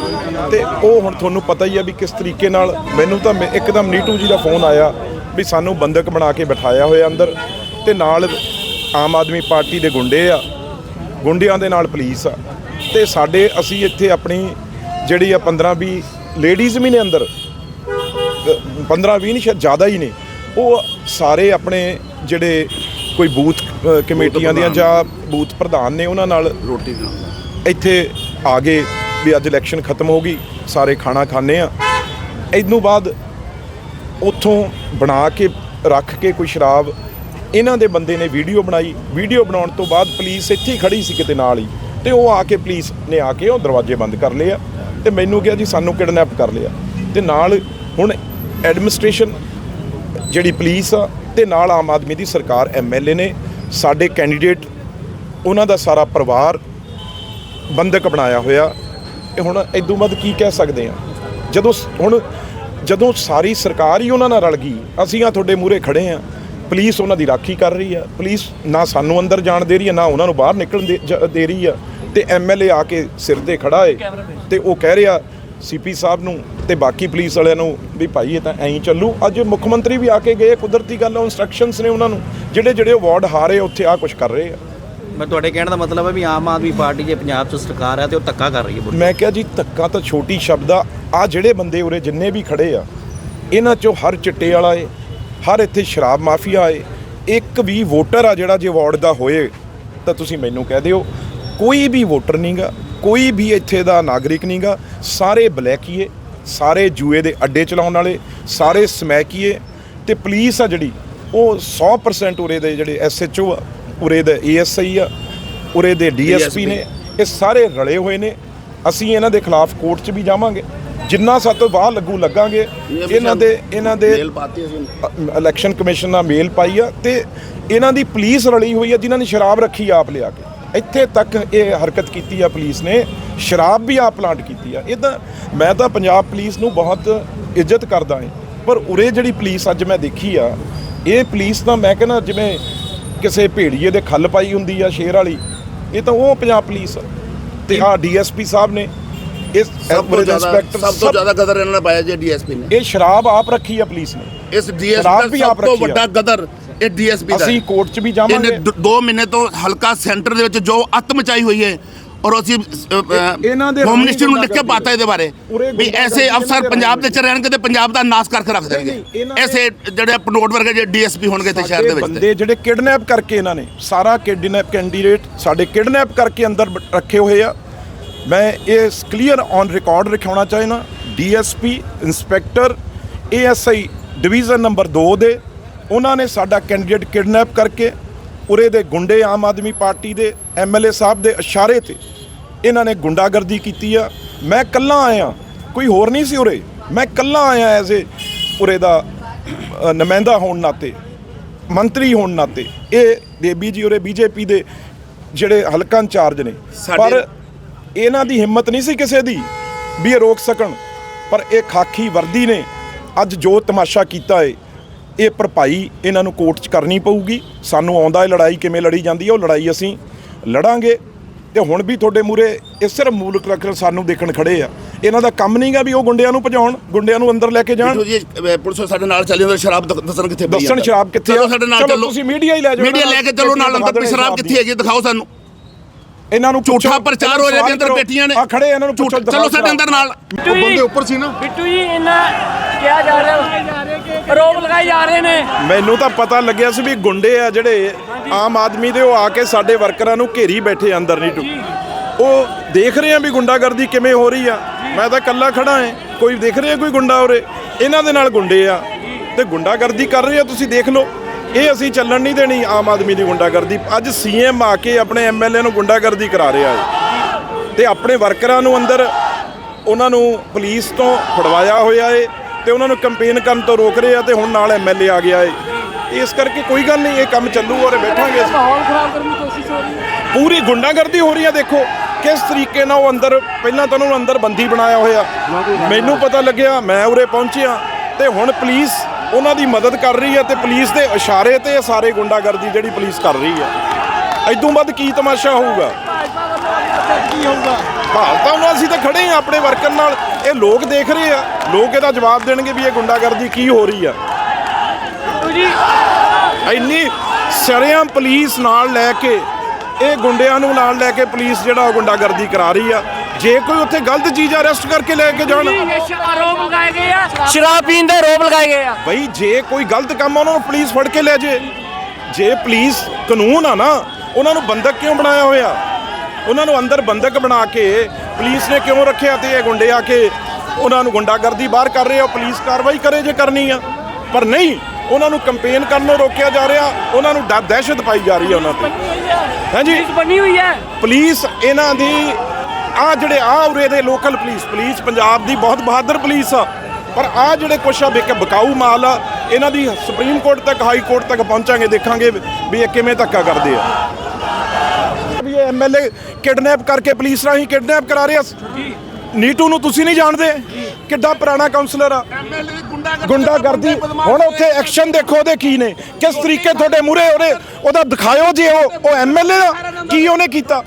ਤੇ ਉਹ ਹੁਣ ਤੁਹਾਨੂੰ ਪਤਾ ਹੀ ਆ ਵੀ ਕਿਸ ਤਰੀਕੇ ਨਾਲ ਮੈਨੂੰ ਤਾਂ ਮੇ- ਇੱਕਦਮ ਨੀਟੂ ਜੀ ਦਾ ਫੋਨ ਆਇਆ ਵੀ ਸਾਨੂੰ ਬੰਦਕ ਬਣਾ ਕੇ ਬਿਠਾਇਆ ਹੋਇਆ ਅੰਦਰ। ਤੇ ਨਾਲ ਆਮ ਆਦਮੀ ਪਾਰਟੀ ਦੇ ਗੁੰਡੇ ਆ। ਗੁੰਡਿਆਂ ਦੇ ਨਾਲ ਪੁਲਿਸ ਆ। ਤੇ ਸਾਡੇ ਅਸੀਂ ਇੱਥੇ ਆਪਣੀ ਜਿਹੜੀ ਆ 15 20 ਲੇਡੀਜ਼ ਵੀ ਨੇ ਅੰਦਰ। 15 20 ਨਹੀਂ ਸ਼ਾਇਦ ਜ਼ਿਆਦਾ ਹੀ ਨੇ। ਉਹ ਸਾਰੇ ਆਪਣੇ ਜਿਹੜੇ ਕੋਈ ਬੂਥ ਕਮੇਟੀਆਂ ਦੀਆਂ ਜਾਂ ਬੂਥ ਪ੍ਰਧਾਨ ਨੇ ਉਹਨਾਂ ਨਾਲ ਰੋਟੀ ਇੱਥੇ ਆ ਗਏ ਵੀ ਅੱਜ ਇਲੈਕਸ਼ਨ ਖਤਮ ਹੋ ਗਈ ਸਾਰੇ ਖਾਣਾ ਖਾਣੇ ਆ। ਇਹਨੂੰ ਬਾਅਦ ਉੱਥੋਂ ਬਣਾ ਕੇ ਰੱਖ ਕੇ ਕੋਈ ਸ਼ਰਾਬ ਇਹਨਾਂ ਦੇ ਬੰਦੇ ਨੇ ਵੀਡੀਓ ਬਣਾਈ। ਵੀਡੀਓ ਬਣਾਉਣ ਤੋਂ ਬਾਅਦ ਪੁਲਿਸ ਇੱਥੇ ਹੀ ਖੜੀ ਸੀ ਕਿਤੇ ਨਾਲ ਹੀ। ਤੇ ਉਹ ਆ ਕੇ ਪੁਲਿਸ ਨੇ ਆ ਕੇ ਉਹ ਦਰਵਾਜ਼ੇ ਬੰਦ ਕਰ ਲਏ ਆ ਤੇ ਮੈਨੂੰ ਕਿਹਾ ਜੀ ਸਾਨੂੰ ਕਿਡਨੈਪ ਕਰ ਲਿਆ। ਤੇ ਨਾਲ ਹੁਣ ਐਡਮਿਨਿਸਟ੍ਰੇਸ਼ਨ ਜਿਹੜੀ ਪੁਲਿਸ ਆ ਤੇ ਨਾਲ ਆਮ ਆਦਮੀ ਦੀ ਸਰਕਾਰ ਐਮਐਲਏ ਨੇ ਸਾਡੇ ਕੈਂਡੀਡੇਟ ਉਹਨਾਂ ਦਾ ਸਾਰਾ ਪਰਿਵਾਰ ਬੰਦਕ ਬਣਾਇਆ ਹੋਇਆ। ਇਹ ਹੁਣ ਇਦੋਂ ਬਾਅਦ ਕੀ ਕਹਿ ਸਕਦੇ ਆ? ਜਦੋਂ ਸ- ਹੁਣ ਜਦੋਂ ਸਾਰੀ ਸਰਕਾਰ ਹੀ ਉਹਨਾਂ ਨਾਲ ਰਲ ਗਈ, ਅਸੀਂ ਆ ਤੁਹਾਡੇ ਮੂਹਰੇ ਖੜੇ ਆ। ਪੁਲਿਸ ਉਹਨਾਂ ਦੀ ਰਾਖੀ ਕਰ ਰਹੀ ਆ। ਪੁਲਿਸ ਨਾ ਸਾਨੂੰ ਅੰਦਰ ਜਾਣ ਦੇ ਰਹੀ ਆ, ਨਾ ਉਹਨਾਂ ਨੂੰ ਬਾਹਰ ਨਿਕਲਣ ਦੇ ਜ- ਦੇ ਰਹੀ ਆ। ਤੇ ਐਮਐਲਏ ਆ ਕੇ ਸਿਰ ਤੇ ਖੜਾ ਏ ਤੇ ਉਹ ਕਹਿ ਰਿਹਾ ਸੀਪੀ ਸਾਹਿਬ ਨੂੰ ਤੇ ਬਾਕੀ ਪੁਲਿਸ ਵਾਲਿਆਂ ਨੂੰ ਵੀ ਭਾਈ ਇਹ ਤਾਂ ਐਂ ਹੀ ਚੱਲੂ। ਅੱਜ ਮੁੱਖ ਮੰਤਰੀ ਵੀ ਆ ਕੇ ਗਏ ਕੁਦਰਤੀ ਗੱਲ ਆ ਇਨਸਟਰਕਸ਼ਨਸ ਨੇ ਉਹਨਾਂ ਨੂੰ। ਜਿਹੜੇ ਜਿਹੜੇ ਅਵਾਰਡ ਹਾਰੇ ਉੱਥੇ ਆ ਕੁਝ ਕਰ ਰਹੇ ਆ। ਮੈਂ ਤੁਹਾਡੇ ਕਹਿਣ ਦਾ ਮਤਲਬ ਹੈ ਵੀ ਆਮ ਆਦਮੀ ਪਾਰਟੀ ਜੇ ਪੰਜਾਬ 'ਚ ਸਰਕਾਰ ਹੈ ਤੇ ਉਹ ਧੱਕਾ ਕਰ ਰਹੀ ਹੈ ਮੈਂ ਕਿਹਾ ਜੀ ਧੱਕਾ ਤਾਂ ਛੋਟੀ ਸ਼ਬਦ ਆ। ਆ ਜਿਹੜੇ ਬੰਦੇ ਉਰੇ ਜਿੰਨੇ ਵੀ ਖੜੇ ਆ ਇਹਨਾਂ ਚੋਂ ਹਰ ਚਿੱਟੇ ਵਾਲਾ ਏ ਹਰ ਇੱਥੇ ਸ਼ਰਾਬ ਮਾਫੀਆ ਏ। ਇੱਕ ਵੀ ਵੋਟਰ ਆ ਜਿਹੜਾ ਜੇ ਵਾਰਡ ਦਾ ਹੋਏ ਤਾਂ ਤੁਸੀਂ ਮੈਨੂੰ ਕਹਿ ਦਿਓ। ਕੋਈ ਵੀ ਵੋਟਰ ਨਹੀਂਗਾ ਕੋਈ ਵੀ ਇੱਥੇ ਦਾ ਨਾਗਰਿਕ ਨਹੀਂਗਾ ਸਾਰੇ ਬਲੈਕੀਏ ਸਾਰੇ ਜੂਏ ਦੇ ਅੱਡੇ ਚਲਾਉਣ ਵਾਲੇ ਸਾਰੇ ਸਮੈਕੀਏ ਤੇ ਪੁਲਿਸ ਆ ਜਿਹੜੀ ਉਹ 100% ਉਰੇ ਦੇ ਜਿਹੜੇ ਐਸਐਚਓ ਆ ਉਰੇ ਦੇ ਏਐਸਆਈ ਆ ਉਰੇ ਦੇ ਡੀਐਸਪੀ ਨੇ ਇਹ ਸਾਰੇ ਰਲੇ ਹੋਏ ਨੇ ਅਸੀਂ ਇਹਨਾਂ ਦੇ ਖਿਲਾਫ ਕੋਰਟ 'ਚ ਵੀ ਜਾਵਾਂਗੇ ਜਿੰਨਾ ਸਾਤੋਂ ਬਾਹਰ ਲੱਗੂ ਲੱਗਾਂਗੇ ਇਹਨਾਂ ਦੇ ਇਹਨਾਂ ਦੇ ਇਲੈਕਸ਼ਨ ਕਮਿਸ਼ਨ ਨਾਲ ਮੇਲ ਪਾਈ ਆ ਤੇ ਇਹਨਾਂ ਦੀ ਪੁਲਿਸ ਰਲੀ ਹੋਈ ਆ ਜਿਨ੍ਹਾਂ ਨੇ ਸ਼ਰਾਬ ਰੱਖੀ ਆਪ ਲਿਆ ਕੇ। ਇੱਥੇ ਤੱਕ ਇਹ ਹਰਕਤ ਕੀਤੀ ਆ ਪੁਲਿਸ ਨੇ। ਸ਼ਰਾਬ ਵੀ ਆਪ ਪਲਾਂਟ ਕੀਤੀ ਆ। ਇਹ ਤਾਂ ਮੈਂ ਤਾਂ ਪੰਜਾਬ ਪੁਲਿਸ ਨੂੰ ਬਹੁਤ ਇੱਜ਼ਤ ਕਰਦਾ ਹਾਂ। ਪਰ ਉਰੇ ਜਿਹੜੀ ਪੁਲਿਸ ਅੱਜ ਮੈਂ ਦੇਖੀ ਆ ਇਹ ਪੁਲਿਸ ਤਾਂ ਮੈਂ ਕਹਿੰਦਾ ਜਿਵੇਂ ਕਿਸੇ ਭੇੜੀਏ ਦੇ ਖੱਲ ਪਾਈ ਹੁੰਦੀ ਆ ਸ਼ੇਰ ਵਾਲੀ ਇਹ ਤਾਂ ਉਹ ਪੰਜਾਬ ਪੁਲਿਸ ਆ। ਤੇ ਆ ਡੀਐਸਪੀ ਸਾਹਿਬ ਨੇ ਇਸ ਸਭ ਤੋਂ ਜ਼ਿਆਦਾ ਸਭ ਤੋਂ ਜ਼ਿਆਦਾ ਗਦਰ ਇਹਨਾਂ ਨੇ ਪਾਇਆ ਜੀ ਡੀਐਸਪੀ ਨੇ। ਇਹ ਸ਼ਰਾਬ ਆਪ ਰੱਖੀ ਆ ਪੁਲਿਸ ਨੇ। ਇਸ ਡੀਐਸਪੀ ਦਾ ਸਭ ਤੋਂ ਆ। ਵੱਡਾ ਗਦਰ ਇਹ ਡੀਐਸਪੀ ਦਾ ਅਸੀਂ ਕੋਰਟ 'ਚ ਵੀ ਜਾਵਾਂਗੇ। ਇਹਨੇ 2 ਮਹੀਨੇ ਤੋਂ ਹਲਕਾ ਸੈਂਟਰ ਦੇ ਵਿੱਚ ਜੋ ਅੱਤ ਮਚਾਈ ਹੋਈ ਹੈ ਔਰ ਅਸੀਂ ਇਹਨਾਂ ਦੇ ਹੋਮ ਮਿਨਿਸਟਰ ਨੂੰ ਲਿਖ ਕੇ ਪਾਤਾ ਇਹਦੇ ਬਾਰੇ। ਵੀ ਐਸੇ ਅਫਸਰ ਪੰਜਾਬ ਦੇ ਚ ਰਹਿਣਗੇ ਤੇ ਪੰਜਾਬ ਦਾ ਨਾਸ ਕਰਕੇ ਰੱਖ ਦੇਣਗੇ। ਐਸੇ ਜਿਹੜੇ ਪਨੋਟ ਵਰਗੇ ਜਿਹੜੇ ਡੀਐਸਪੀ ਹੋਣਗੇ ਤੇ ਸ਼ਹਿਰ ਦੇ ਵਿੱਚ। ਬੰਦੇ ਜਿਹੜੇ ਕਿਡਨੈਪ ਕਰਕੇ ਇਹਨਾਂ ਨੇ ਸਾਰਾ ਕਿਡਨੈਪ ਕੈਂਡੀਡੇਟ ਸਾਡੇ ਕਿਡਨੈਪ ਕਰਕੇ ਅੰਦਰ ਰੱਖੇ ਹੋਏ ਆ। ਮੈਂ ਇਹ ਕਲੀਅਰ ਔਨ ਰਿਕਾਰਡ ਰਖਾਉਣਾ ਚਾਹੀਦਾ DSP inspector ASI division number 2 ਦੇ ਉਹਨਾਂ ਨੇ ਸਾਡਾ ਕੈਂਡੀਡੇਟ ਕਿਡਨੈਪ ਕਰਕੇ ਉਰੇ ਦੇ ਗੁੰਡੇ ਆਮ ਆਦਮੀ ਪਾਰਟੀ ਦੇ ਐਮਐਲਏ ਸਾਹਿਬ ਦੇ ਇਸ਼ਾਰੇ ਤੇ ਇਹਨਾਂ ਨੇ ਗੁੰਡਾਗਰਦੀ ਕੀਤੀ ਆ। ਮੈਂ ਕੱਲਾ ਆਇਆ ਕੋਈ ਹੋਰ ਨਹੀਂ ਸੀ ਉਰੇ। ਮੈਂ ਕੱਲਾ ਆਇਆ ਐਜ਼ ਏ ਉਰੇ ਦਾ ਅ, ਨੁਮਾਇੰਦਾ ਹੋਣ ਨਾਤੇ ਮੰਤਰੀ ਹੋਣ ਨਾਤੇ। ਇਹ ਦੇਬੀ ਜੀ ਉਰੇ ਬੀਜੇਪੀ ਦੇ ਜਿਹੜੇ ਹਲਕਾ ਇੰਚਾਰਜ ਨੇ। ਪਰ ਇਹਨਾਂ ਦੀ ਹਿੰਮਤ ਨਹੀਂ ਸੀ ਕਿਸੇ ਦੀ ਵੀ ਇਹ ਰੋਕ ਸਕਣ। ਪਰ ਇਹ ਖਾਕੀ ਵਰਦੀ ਨੇ ਅੱਜ ਜੋ ਤਮਾਸ਼ਾ ਕੀਤਾ ਏ। ਇਹ ਭਰਪਾਈ ਇਹਨਾਂ ਨੂੰ ਕੋਰਟ 'ਚ ਕਰਨੀ ਪਊਗੀ। ਸਾਨੂੰ ਆਉਂਦਾ ਇਹ ਲੜਾਈ ਕਿਵੇਂ ਲੜੀ ਜਾਂਦੀ ਹੈ ਉਹ ਲੜਾਈ ਅਸੀਂ ਲੜਾਂਗੇ। ਤੇ ਹੁਣ ਵੀ ਤੁਹਾਡੇ ਮੂਰੇ ਇਹ ਸਿਰਫ ਮੂਲਕ ਰੱਖ ਸਾਨੂੰ ਦੇਖਣ ਖੜੇ ਆ। ਇਹਨਾਂ ਦਾ ਕੰਮ ਨਹੀਂਗਾ ਵੀ ਉਹ ਗੁੰਡਿਆਂ ਨੂੰ ਭਜਾਉਣ ਗੁੰਡਿਆਂ ਨੂੰ ਅੰਦਰ ਲੈ ਕੇ ਜਾਣ। ਜੀ ਪੁਲਿਸ ਸਾਡੇ ਨਾਲ ਚੱਲੀ ਜਾਂਦੇ ਸ਼ਰਾਬ ਦੱਸਣ ਕਿੱਥੇ ਪਈ ਦੱਸਣ। ਸ਼ਰਾਬ ਕਿੱਥੇ ਆ? ਸਾਡੇ ਨਾਲ ਚਲੋ ਤੁਸੀਂ media ਹੀ ਲੈ ਜਾਓ ਮੀਡੀਆ ਲੈ ਕੇ ਚਲੋ ਨਾਲ ਅੰਦਰ ਸ਼ਰਾਬ ਕਿੱਥੇ ਹੈਗੀ ਦਿਖਾਓ ਸਾਨੂੰ। ਇਹਨਾਂ ਨੂੰ ਝੂਠਾ ਪ੍ਰਚਾਰ ਹੋ ਰਿਹਾ ਵੀ ਅੰਦਰ। ਬੈਠੀਆਂ ਨੇ। ਆ ਖੜੇ ਇਹਨਾਂ ਨੂੰ ਝੂਠ- ਪੁੱਛੋ ਚਲੋ ਸਾਡੇ ਅੰਦਰ ਨਾਲ। ਬਿੱਟੂ ਜੀ ਬੰਦੇ ਉੱਪਰ ਸੀ ਨਾ। ਬਿੱਟੂ ਜੀ ਇਹਨਾਂ ਕਿਹਾ ਜਾ ਰਿਹਾ ਆਰੋਪ ਲਗਾਏ ਜਾ ਰਹੇ ਨੇ। ਮੈਨੂੰ ਤਾਂ ਪਤਾ ਲੱਗਿਆ ਸੀ ਵੀ ਗੁੰਡੇ ਆ ਜਿਹੜੇ ਆਮ ਆਦਮੀ ਦੇ ਉਹ ਆ ਕੇ ਸਾਡੇ ਵਰਕਰਾਂ ਨੂੰ ਘੇਰੀ ਬੈਠੇ ਅੰਦਰ ਨਹੀਂ ਟੂ ਉਹ ਦੇਖ ਰਹੇ ਆ ਵੀ ਗੁੰਡਾਗਰਦੀ ਕਿਵੇਂ ਹੋ ਰਹੀ ਆ। ਮੈਂ ਤਾਂ ਇਕੱਲਾ ਖੜਾ ਹਾਂ। ਕੋਈ ਦੇਖ ਰਿਹਾ ਕੋਈ ਗੁੰਡਾ ਉਰੇ? ਇਹਨਾਂ ਦੇ ਨਾਲ ਗੁੰਡੇ ਆ। ਤੇ ਗੁੰਡਾਗਰਦੀ ਕਰ ਰਹੇ ਆ ਤੁਸੀਂ ਦੇਖ ਲਓ। ਇਹ ਅਸੀਂ ਚੱਲਣ ਨਹੀਂ ਦੇਣੀ ਆਮ ਆਦਮੀ ਦੀ ਗੁੰਡਾਗਰਦੀ। ਅੱਜ ਸੀਐਮ ਆ ਕੇ ਆਪਣੇ ਐਮਐਲਏ ਨੂੰ ਗੁੰਡਾਗਰਦੀ ਕਰਾ ਰਿਹਾ ਹੈ। ਤੇ ਆਪਣੇ ਵਰਕਰਾਂ ਨੂੰ ਅੰਦਰ ਉਹਨਾਂ ਨੂੰ ਪੁਲਿਸ ਤੋਂ ਫੜਵਾਇਆ ਹੋਇਆ ਏ ਤੇ ਉਹਨਾਂ ਨੂੰ ਕੰਪੇਨ ਕਰਨ ਤੋਂ ਰੋਕ ਰਹੇ ਆ ਤੇ ਹੁਣ ਨਾਲ ਐਮਐਲਏ ਆ ਗਿਆ ਏ ਇਸ ਕਰਕੇ ਕੋਈ ਗੱਲ ਨਹੀਂ ਇਹ ਕੰਮ ਚੱਲੂ ਔਰ ਬੈਠਾਂਗੇ ਅਸੀਂ। ਮਾਹੌਲ ਖਰਾਬ ਕਰਨ ਦੀ ਕੋਸ਼ਿਸ਼ ਹੋ ਰਹੀ ਹੈ। ਪੂਰੀ ਗੁੰਡਾਗਰਦੀ ਹੋ ਰਹੀ ਆ ਦੇਖੋ ਕਿਸ ਤਰੀਕੇ ਨਾਲ ਉਹ ਅੰਦਰ ਪਹਿਲਾਂ ਤਾਂ ਉਹਨੂੰ ਅੰਦਰ ਬੰਦੀ ਬਣਾਇਆ ਹੋਇਆ। ਮੈਨੂੰ ਪਤਾ ਲੱਗਿਆ ਮੈਂ ਉਰੇ ਪਹੁੰਚਿਆ ਤੇ ਹੁਣ ਪੁਲਿਸ ਉਹਨਾਂ ਦੀ ਮਦਦ ਕਰ ਰਹੀ ਹੈ ਤੇ ਪੁਲਿਸ ਦੇ ਇਸ਼ਾਰੇ ਤੇ ਇਹ ਸਾਰੇ ਗੁੰਡਾਗਰਦੀ ਜਿਹੜੀ ਪੁਲਿਸ ਕਰ ਰਹੀ ਹੈ। ਐਦੋਂ ਵੱਧ ਕੀ ਤਮਾਸ਼ਾ ਹੋਊਗਾ? ਭਾਲ ਤਾਂ ਹੁਣ ਅਸੀਂ ਤਾਂ ਖੜੇ ਆ ਆਪਣੇ ਵਰਕਰ ਨਾਲ। ਇਹ ਲੋਕ ਦੇਖ ਰਹੇ ਆ। ਲੋਕ ਇਹਦਾ ਜਵਾਬ ਦੇਣਗੇ ਵੀ ਇਹ ਗੁੰਡਾਗਰਦੀ ਕੀ ਹੋ ਰਹੀ ਆ। ਇੰਨੀ ਸ਼ਰੇਆਮ ਪੁਲਿਸ ਨਾਲ ਲੈ ਕੇ, ਇਹ ਗੁੰਡਿਆਂ ਨੂੰ ਨਾਲ ਲੈ ਕੇ ਪੁਲਿਸ ਜਿਹੜਾ ਉਹ ਗੁੰਡਾਗਰਦੀ ਕਰਾ ਰਹੀ ਆ। ਜੇ ਕੋਈ ਉੱਥੇ ਗਲਤ ਚੀਜ਼ ਅਰੈਸਟ ਕਰਕੇ ਲੈ ਕੇ ਜਾਣ। ਆਰੋਪ ਲਗਾਏ ਗਏ ਆ। ਸ਼ਰਾਬ ਪੀਣ ਦੇ ਆਰੋਪ ਲਗਾਏ ਗਏ ਆ। ਬਈ ਜੇ ਕੋਈ ਗਲਤ ਕੰਮ ਆ ਉਹਨਾਂ ਨੂੰ ਪੁਲਿਸ ਫੜ ਕੇ ਲੈ ਜੇ। ਜੇ ਪੁਲਿਸ ਕਾਨੂੰਨ ਆ ਨਾ ਉਹਨਾਂ ਨੂੰ ਬੰਦਕ ਕਿਉਂ ਬਣਾਇਆ ਹੋਇਆ? ਉਹਨਾਂ ਨੂੰ ਅੰਦਰ ਬੰਦਕ ਬਣਾ ਕੇ ਪੁਲਿਸ ਨੇ ਕਿਉਂ ਰੱਖਿਆ ਤੇ ਇਹ ਗੁੰਡੇ ਆ ਕੇ ਉਹਨਾਂ ਨੂੰ ਗੁੰਡਾਗਰਦੀ ਬਾਹਰ ਕਰ ਰਹੇ ਆ ਪੁਲਿਸ ਕਾਰਵਾਈ ਕਰੇ ਜੇ ਕਰਨੀ ਆ। ਪਰ ਨਹੀਂ ਉਹਨਾਂ ਨੂੰ ਕੰਪੇਨ ਕਰਨੋਂ ਰੋਕਿਆ ਜਾ ਰਿਹਾ ਉਹਨਾਂ ਨੂੰ ਡ- ਦਹਿਸ਼ਤ ਪਾਈ ਜਾ ਰਹੀ ਹੈ ਉਹਨਾਂ ਤੇ। ਹਾਂਜੀ ਪੁਲਿਸ ਬਣੀ ਹੋਈ ਹੈ ਪੁਲਿਸ ਇਹਨਾਂ ਦੀ ਆ ਜਿਹੜੇ ਆ ਉਰੇ ਦੇ ਲੋਕਲ ਪੁਲਿਸ ਪੁਲਿਸ ਪੰਜਾਬ ਦੀ ਬਹੁਤ ਬਹਾਦਰ ਪੁਲਿਸ ਆ। ਪਰ ਆ ਜਿਹੜੇ ਕੁਛ ਆ ਬਿਕ ਬਕਾਊ ਮਾਲ ਆ, ਇਹਨਾਂ ਦੀ ਸੁਪਰੀਮ ਕੋਰਟ ਤੱਕ, ਹਾਈ ਕੋਰਟ ਤੱਕ ਪਹੁੰਚਾਂਗੇ, ਦੇਖਾਂਗੇ ਵੀ ਇਹ ਕਿਵੇਂ ਧੱਕਾ ਕਰਦੇ ਆ। ਵੀ ਇਹ ਐਮਐਲਏ ਕਿਡਨੈਪ ਕਰਕੇ ਪੁਲਿਸ ਰਾਹੀਂ ਕਿਡਨੈਪ ਕਰਾ ਰਿਹਾ ਨੀਟੂ ਨੂੰ ਤੁਸੀਂ ਨਹੀਂ ਜਾਣਦੇ ਕਿੱਡਾ ਪੁਰਾਣਾ ਕਾਉਂਸਲਰ ਆ। ਗੁੰਡਾਗਰਦੀ, ਹੁਣ ਉੱਥੇ ਐਕਸ਼ਨ ਦੇਖੋ ਉਹਦੇ ਕੀ ਨੇ। ਕਿਸ ਤਰੀਕੇ ਤੁਹਾਡੇ ਮੂਹਰੇ ਉਹਦੇ ਉਹਦਾ ਦਿਖਾਇਓ ਜੇ ਉਹ ਉਹ ਐਮਐਲਏ ਆ। ਕੀ ਉਹਨੇ ਕੀਤਾ?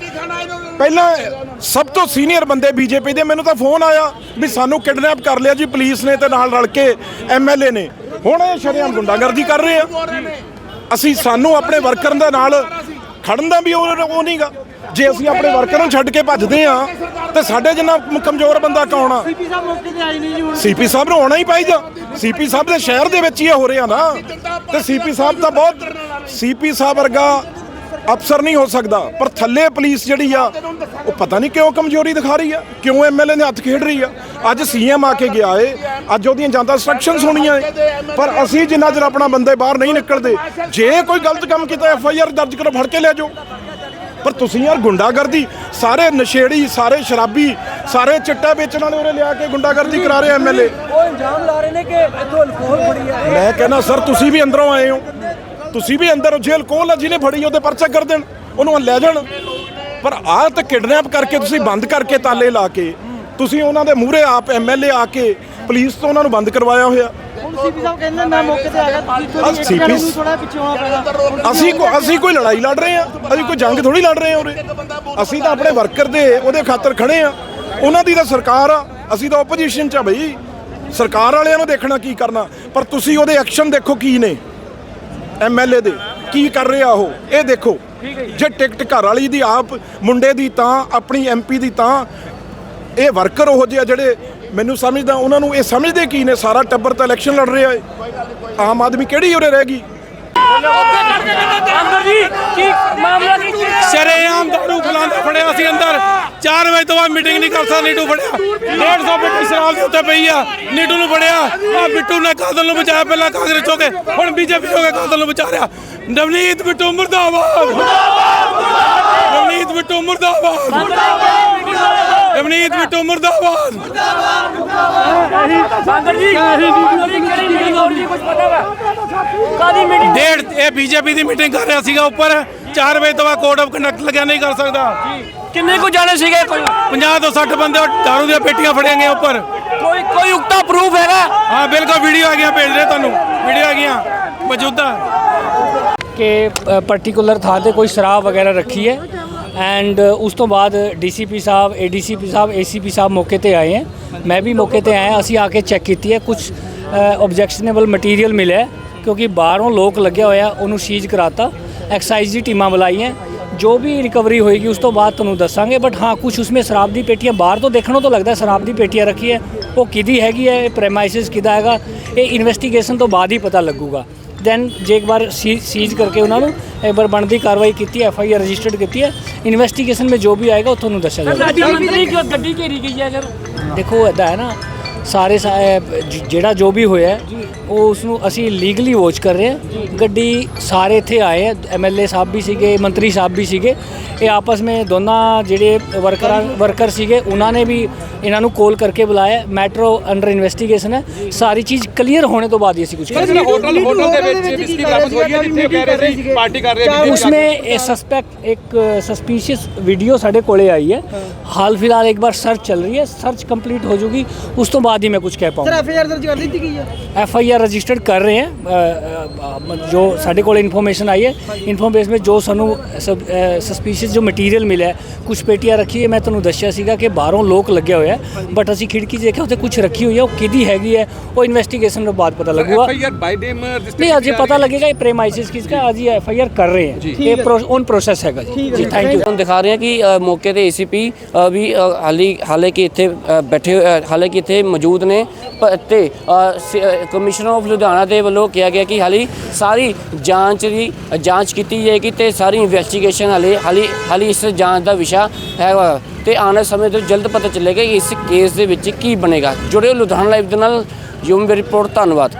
ਪਹਿਲਾਂ ਸਭ ਤੋਂ ਸੀਨੀਅਰ ਬੰਦੇ ਬੀਜੇਪੀ ਦੇ ਮੈਨੂੰ ਤਾਂ ਫੋਨ ਆਇਆ ਵੀ ਸਾਨੂੰ ਕਿਡਨੈਪ ਕਰ ਲਿਆ ਜੀ ਪੁਲਿਸ ਨੇ ਤੇ ਨਾਲ ਰਲ ਕੇ ਐਮਐਲਏ ਨੇ। ਹੁਣ ਇਹ ਸ਼ਰੇਆਮ ਗੁੰਡਾਗਰਦੀ ਕਰ ਰਹੇ ਆ। ਅਸੀਂ ਸਾਨੂੰ ਆਪਣੇ ਵਰਕਰ ਦੇ ਨਾਲ ਖੜਨ ਦਾ ਵੀ ਉਹ ਨਹੀਂਗਾ। ਜੇ ਅਸੀਂ ਆਪਣੇ ਵਰਕਰ ਨੂੰ ਛੱਡ ਕੇ ਭੱਜਦੇ ਆ ਤੇ ਸਾਡੇ ਜਿੰਨਾ ਕਮਜ਼ੋਰ ਬੰਦਾ ਕੌਣ ਆ? ਸੀਪੀ ਸਾਹਿਬ ਮੌਕੇ ਤੇ ਆਈ ਨਹੀਂ ਜੀ ਹੁਣ। ਸੀਪੀ ਸਾਹਿਬ ਨੂੰ ਆਉਣਾ ਹੀ ਚਾਹੀਦਾ ਸੀਪੀ ਸਾਹਿਬ ਦੇ ਸ਼ਹਿਰ ਦੇ ਵਿੱਚ ਹੀ ਹੋ ਰਿਹਾ ਨਾ। ਤੇ ਸੀਪੀ ਸਾਹਿਬ ਤਾਂ ਬਹੁਤ ਸੀਪੀ ਸਾਹਿਬ ਵਰਗਾ ਅਫਸਰ ਨਹੀਂ ਹੋ ਸਕਦਾ ਪਰ ਥੱਲੇ ਪੁਲਿਸ ਜਿਹੜੀ ਆ ਉਹ ਪਤਾ ਨਹੀਂ ਕਿਉਂ ਕਮਜ਼ੋਰੀ ਦਿਖਾ ਰਹੀ ਆ ਕਿਉਂ ਐਮਐਲਏ ਦੇ ਹੱਥ ਖੇਡ ਰਹੀ ਆ। ਅੱਜ ਸੀਐਮ ਆ ਕੇ ਗਿਆ ਏ ਅੱਜ ਉਹਦੀਆਂ ਜਾਂਦਾ ਇਨਸਟਰਕਸ਼ਨਸ ਹੋਣੀਆਂ ਏ ਪਰ ਅਸੀਂ ਜਿੰਨਾ ਚਿਰ ਆਪਣਾ ਬੰਦੇ ਬਾਹਰ ਨਹੀਂ ਨਿਕਲਦੇ ਜੇ ਕੋਈ ਗਲਤ ਕੰਮ ਕੀਤਾ ਐਫ ਆਈ ਆਰ ਦਰਜ ਕਰੋ ਫੜ ਕੇ ਲੈ ਜਾਓ। ਪਰ ਤੁਸੀਂ ਯਾਰ ਗੁੰਡਾਗਰਦੀ ਸਾਰੇ ਨਸ਼ੇੜੀ ਸਾਰੇ ਸ਼ਰਾਬੀ ਸਾਰੇ ਚਿੱਟਾ ਵੇਚਣ ਵਾਲੇ ਉਰੇ ਲਿਆ ਕੇ ਗੁੰਡਾਗਰਦੀ ਕਰਾ ਰਹੇ ਐਮਐਲਏ ਉਹ ਇਲਜ਼ਾਮ ਲਾ ਰਹੇ ਨੇ ਕਿ ਇੱਥੋਂ ਅਲਕੋਹਲ ਫੜੀ ਆ। ਮੈਂ ਕਹਿੰਦਾ ਸਰ ਤੁਸੀਂ ਵੀ ਅੰਦਰੋਂ ਆਏ ਹੋ। ਤੁਸੀਂ ਵੀ ਅੰਦਰ ਜੇਲ੍ਹ ਕੋਲ ਆ ਜਿਹਨੇ ਫੜੀ ਉਹਦੇ ਪਰਚਾ ਕਰ ਦੇਣ ਉਹਨੂੰ ਲੈ ਜਾਣ। ਪਰ ਆਹ ਤਾਂ ਕਿਡਨੈਪ ਕਰਕੇ ਤੁਸੀਂ ਬੰਦ ਕਰਕੇ ਤਾਲੇ ਲਾ ਕੇ ਤੁਸੀਂ ਉਹਨਾਂ ਦੇ ਮੂਹਰੇ ਆਪ ਐਮਐਲਏ ਆ ਕੇ ਪੁਲਿਸ ਤੋਂ ਉਹਨਾਂ ਨੂੰ ਬੰਦ ਕਰਵਾਇਆ ਹੋਇਆ। ਹੁਣ ਸੀਪੀ ਸਾਹਿਬ ਕਹਿੰਦੇ ਮੈਂ ਮੌਕੇ ਤੇ ਆ ਗਿਆ ਤੁਸੀਂ ਅਹ CP ਨੂੰ ਥੋੜਾ ਪਿੱਛੇ ਆਉਣਾ ਪੈਣਾ। ਅਸੀਂ ਕੋ ਅਸੀਂ ਕੋਈ ਲੜਾਈ ਲੜ ਰਹੇ ਆ ਅਸੀਂ ਕੋਈ ਜੰਗ ਥੋੜੀ ਲੜ ਰਹੇ ਆ ਉਰੇ। ਅਸੀਂ ਤਾਂ ਆਪਣੇ ਵਰਕਰ ਦੇ ਉਹਦੇ ਖਾਤਰ ਖੜੇ ਆ। ਉਹਨਾਂ ਦੀ ਤਾਂ ਸਰਕਾਰ ਆ ਅਸੀਂ ਤਾਂ ਆਪੋਜੀਸ਼ਨ ਚ ਆ ਬਈ। ਸਰਕਾਰ ਵਾਲਿਆਂ ਨੂੰ ਦੇਖਣਾ ਕੀ ਕਰਨਾ। ਪਰ ਤੁਸੀਂ ਉਹਦੇ ਐਕਸ਼ਨ ਦੇਖੋ ਕੀ ਨੇ। ਐਮਐਲਏ ਦੇ। ਕੀ ਕਰ ਰਿਹਾ ਉਹ? ਇਹ ਦੇਖੋ, ਜੇ ਟਿਕਟ ਘਰ ਵਾਲੀ ਦੀ ਆਪ ਮੁੰਡੇ ਦੀ ਤਾਂ, ਆਪਣੀ ਐਮਪੀ ਦੀ ਤਾਂ, ਇਹ ਵਰਕਰ ਉਹ ਜਿਹੇ ਆ ਜਿਹੜੇ ਮੈਨੂੰ ਸਮਝਦਾ, ਉਹਨਾਂ ਨੂੰ ਇਹ ਸਮਝਦੇ ਕੀ ਨੇ? ਸਾਰਾ ਟੱਬਰ ਤਾਂ ਇਲੈਕਸ਼ਨ ਲੜ ਰਿਹਾ ਹੈ ਆਮ ਆਦਮੀ ਕਿਹੜੀ ਉਰੇ ਰਹਿ ਗਈ? ਅੰਦਰ ਜੀ ਕੀ ਮਾਮਲਾ ਕੀ? ਸ਼ਰੇਆਮ ਦਾਰੂ ਫਲਾਂਦਾ ਫੜਿਆ ਸੀ ਅੰਦਰ। 4 ਵਜੇ ਤੋਂ ਬਾਅਦ ਮੀਟਿੰਗ ਨਹੀਂ ਕਰ ਸਕਦਾ ਨੀਟੂ ਫੜਿਆ। 150 ਬਿੱਟੂ ਸ਼ਰਾਬ ਦੇ ਉੱਤੇ ਪਈ ਆ ਨੀਟੂ ਨੂੰ ਫੜਿਆ। ਆ ਬਿੱਟੂ ਨੇ ਕਾਦਲ ਨੂੰ ਬਚਾਇਆ ਪਹਿਲਾਂ ਕਾਂਗਰਸ ਚੋਂ ਕੇ ਹੁਣ ਬੀਜੇਪੀ ਹੋ ਕੇ ਕਾਦਲ ਨੂੰ ਬਚਾ ਰਿਹਾ। ਨਵਨੀਤ ਬਿੱਟੂ ਮੁਰਦਾਬਾਦ। ਨਵਨੀਤ ਬਿੱਟੂ ਮੁਰਦਾਬਾਦ। ਨਵਨੀਤ ਬਿੱਟੂ ਮੁਰਦਾਬਾਦ। ਅੰਦਰ ਜੀ। ਕਿਹੜੀ ਮੀਟਿੰਗ ਹੋ ਰਹੀ ਹੈ ਕੁਝ ਪਤਾ ਵਾ? ਕਾਦੀ ਮੀਟਿੰਗ? ਡੇਢ ਇਹ ਬੀਜੇਪੀ ਦੀ ਮੀਟਿੰਗ ਕਰ ਰਿਹਾ ਸੀਗਾ ਉੱਪਰ। 4 ਵਜੇ ਤੋਂ ਬਾਅਦ ਕੋਡ ਆਫ ਕੰਡਕਟ ਲੱਗਿਆ ਨਹੀਂ ਕਰ ਸਕਦਾ। ਕਿੰਨੇ ਕੁ ਜਾਣੇ ਸੀਗੇ? ਕੋਈ 50 ਤੋਂ 60 ਬੰਦੇ ਦਾਰੂ ਦੀਆਂ ਪੇਟੀਆਂ ਫੜੀਆਂ ਗਈਆਂ ਉੱਪਰ। ਕੋਈ ਕੋਈ ਉਕਤਾ ਪ੍ਰੂਫ ਹੈਗਾ? ਹਾਂ ਬਿਲਕੁਲ ਵੀਡੀਓ ਆ ਗਈਆਂ ਭੇਜ ਰਹੇ ਤੁਹਾਨੂੰ। ਵੀਡੀਓ ਆ ਗਈਆਂ ਮੌਜੂਦਾ। ਕਿ ਪਾਰਟਿਕੂਲਰ ਥਾਂ ਤੇ ਕੋਈ ਸ਼ਰਾਬ ਵਗੈਰਾ ਰੱਖੀ ਹੈ ਐਂਡ ਉਸ ਤੋਂ ਬਾਅਦ ਡੀਸੀਪੀ ਸਾਹਿਬ ਏਡੀਸੀਪੀ ਸਾਹਿਬ ਏਸੀਪੀ ਸਾਹਿਬ ਮੌਕੇ ਤੇ ਆਏ ਹੈ। ਮੈਂ ਵੀ ਮੌਕੇ ਤੇ ਆਇਆ ਅਸੀਂ ਆ ਕੇ ਚੈੱਕ ਕੀਤੀ ਹੈ। ਕੁਝ ਆਬਜੈਕਸ਼ਨੇਬਲ ਮਟੀਰੀਅਲ ਮਿਲਿਆ ਹੈ, ਕਿਉਂਕਿ ਬਾਹਰੋਂ ਲੋਕ ਲੱਗਿਆ ਹੋਇਆ ਉਹਨੂੰ ਸੀਜ਼ ਕਰਾਤਾ। ਐਕਸਾਈਜ਼ ਦੀ ਟੀਮਾਂ ਬੁਲਾਈਆਂ। ਜੋ ਵੀ ਰਿਕਵਰੀ ਹੋਏਗੀ ਉਸ ਤੋਂ ਬਾਅਦ ਤੁਹਾਨੂੰ ਦੱਸਾਂਗੇ। ਬਟ ਹਾਂ ਕੁਝ ਉਸਮੇ ਸ਼ਰਾਬ ਦੀ ਪੇਟੀਆਂ ਬਾਹਰ ਤੋਂ ਦੇਖਣੋਂ ਤਾਂ ਲੱਗਦਾ ਸ਼ਰਾਬ ਦੀ ਪੇਟੀਆਂ ਰੱਖੀ ਹੈ ਉਹ ਕਿਹਦੀ ਹੈਗੀ ਹੈ ਇਹ ਪ੍ਰੈਮਾਈਸਿਸ ਕਿਹਦਾ ਹੈਗਾ ਇਹ ਇਨਵੈਸਟੀਗੇਸ਼ਨ ਤੋਂ ਬਾਅਦ ਹੀ ਪਤਾ ਲੱਗੂਗਾ। ਦੈਨ ਜੇ ਇੱਕ ਵਾਰ ਸੀਜ਼ ਕਰਕੇ ਉਹਨਾਂ ਨੂੰ ਇੱਕ ਵਾਰ ਬਣਦੀ ਕਾਰਵਾਈ ਕੀਤੀ ਐਫ ਆਈ ਆਰ ਰਜਿਸਟਰਡ ਕੀਤੀ ਹੈ। ਇਨਵੈਸਟੀਗੇਸ਼ਨ ਵਿੱਚ ਜੋ ਵੀ ਆਏਗਾ ਉਹ ਤੁਹਾਨੂੰ ਦੱਸਿਆ ਕਿਉਂ ਗੱਡੀ ਘੇਰੀ ਗਈ ਹੈ ਸਰ ਦੇਖੋ ਇਦਾਂ ਹੈ ਨਾ। ਸਾਰੇ ਸਾ- ਅਹ ਜ- ਜਿਹੜਾ ਜੋ ਵੀ ਹੋਇਆ ਹੈ, ਉਹ ਉਸ ਨੂੰ ਅਸੀਂ ਲੀਗਲੀ ਵਾਚ ਕਰ ਰਹੇ ਹਾਂ ਗੱਡੀ ਸਾਰੇ ਇੱਥੇ ਆਏ ਹੈ ਐਮਐਲਏ ਸਾਹਿਬ ਵੀ ਸੀਗੇ ਮੰਤਰੀ ਸਾਹਿਬ ਵੀ ਸੀਗੇ ਇਹ ਆਪਸ ਵਿੱਚ ਦੋਨਾਂ ਜਿਹੜੇ ਵਰਕਰਾਂ ਵਰਕਰ ਸੀਗੇ ਉਹਨਾਂ ਨੇ ਵੀ ਇਹਨਾਂ ਨੂੰ ਕਾਲ ਕਰਕੇ ਬੁਲਾਇਆ ਮੈਟਰੋ ਅੰਡਰ ਇਨਵੈਸਟੀਗੇਸ਼ਨ ਹੈ ਸਾਰੀ ਚੀਜ਼ ਕਲੀਅਰ ਹੋਣੇ ਤੋਂ ਬਾਅਦ ਹੀ ਅਸੀਂ ਕੁਝ ਕਰਾਂਗੇ ਹੋਟਲ ਹੋਟਲ ਦੇ ਵਿੱਚ ਵਿਸਕੀ ਬਰਾਮਦ ਹੋਈ ਹੈ ਜਿੱਥੇ ਉਹ ਕਹਿ ਰਹੇ ਸੀ ਪਾਰਟੀ ਕਰ ਰਹੇ ਸੀ उसमें ए सस्पेक्ट एक सस्पिशियस वीडियो साढ़े कोले आई है हाल फिलहाल एक बार सर्च चल रही है सर्च कंप्लीट हो चुकी उस तो बाद ही मैं कुछ कह पाऊंगा ਐਫ ਆਈ ਆਰ ਦਰਜ ਕਰ ਦਿੱਤੀ ਗਈ ਹੈ एफ आई आर रजिस्टर्ड कर रहे हैं अ, अ, अ, जो साढ़े को इन्फॉर्मेशन आई है इन्फॉर्मेशन में जो ਸਾਨੂੰ ਸਸਪੀਸ਼ੀਅਸ ਜੋ ਮਟੀਰੀਅਲ ਮਿਲਿਆ ਹੈ, ਕੁਝ ਪੇਟੀਆਂ ਰੱਖੀ ਹੈ ਮੈਂ ਤੁਹਾਨੂੰ ਦੱਸਿਆ ਸੀਗਾ ਕਿ ਬਾਹਰੋਂ ਲੋਕ ਲੱਗਿਆ ਹੋਇਆ ਬਟ ਅਸੀਂ ਖਿੜਕੀ 'ਚ ਦੇਖਿਆ ਉੱਥੇ ਕੁਝ ਰੱਖੀ ਹੋਈ ਹੈ ਉਹ ਕਿਹਦੀ ਹੈਗੀ ਹੈ ਉਹ ਇਨਵੈਸਟੀਗੇਸ਼ਨ ਤੋਂ ਬਾਅਦ ਪਤਾ ਲੱਗੂਗਾ ਐਫਆਈਆਰ ਬਾਈ ਨੇਮ नहीं अजय पता लगेगा ये प्रेमाइसिस किसका आज ये एफ आई आर कर रहे हैं ये ऑन प्रोसेस है जी जी थैंक यू ਤੁਹਾਨੂੰ ਦਿਖਾ ਰਹੇ ਹਾਂ ਕਿ ਅ, ਮੌਕੇ ਤੇ ਏਸੀਪੀ ਵੀ ਅ, ਹਾਲੀ ਹਾਲਾਂਕਿ ਇੱਥੇ ਅ, ਬੈਠੇ ਹੋਏ- ਅ, ਹਾਲਾਂਕਿ ਇੱਥੇ ਮੌਜੂਦ ਮੌਜੂਦ ਨੇ। ਪ- ਤੇ ਕਮਿਸ਼ਨਰ ਆਫ ਲੁਧਿਆਣਾ ਦੇ ਵੱਲੋਂ ਕਿਹਾ ਗਿਆ ਕਿ ਹਾਲੀ ਸਾਰੀ ਜਾਂਚ ਦੀ, ਜਾਂਚ ਕੀਤੀ ਜਾਏਗੀ ਤੇ ਸਾਰੀ ਇਨਵੈਸਟੀਗੇਸ਼ਨ ਹਾਲੇ, ਹਾਲੀ ਹਾਲੀ ਇਸ ਜਾਂਚ ਦਾ ਵਿਸ਼ਾ ਹੈ। ਵਾ। ਤੇ ਆਉਣ ਸਮੇਂ ਤੋਂ ਜਲਦ ਪਤਾ ਚੱਲੇਗਾ ਕਿ ਇਸ ਕੇਸ ਦੇ ਵਿੱਚ ਕੀ ਬਣੇਗਾ। ਜੁੜਿਓ ਲੁਧਿਆਣਾ ਲਾਈਵ ਦੇ ਨਾਲ। ਯੂਮ ਰਿਪੋਰਟ, ਧੰਨਵਾਦ।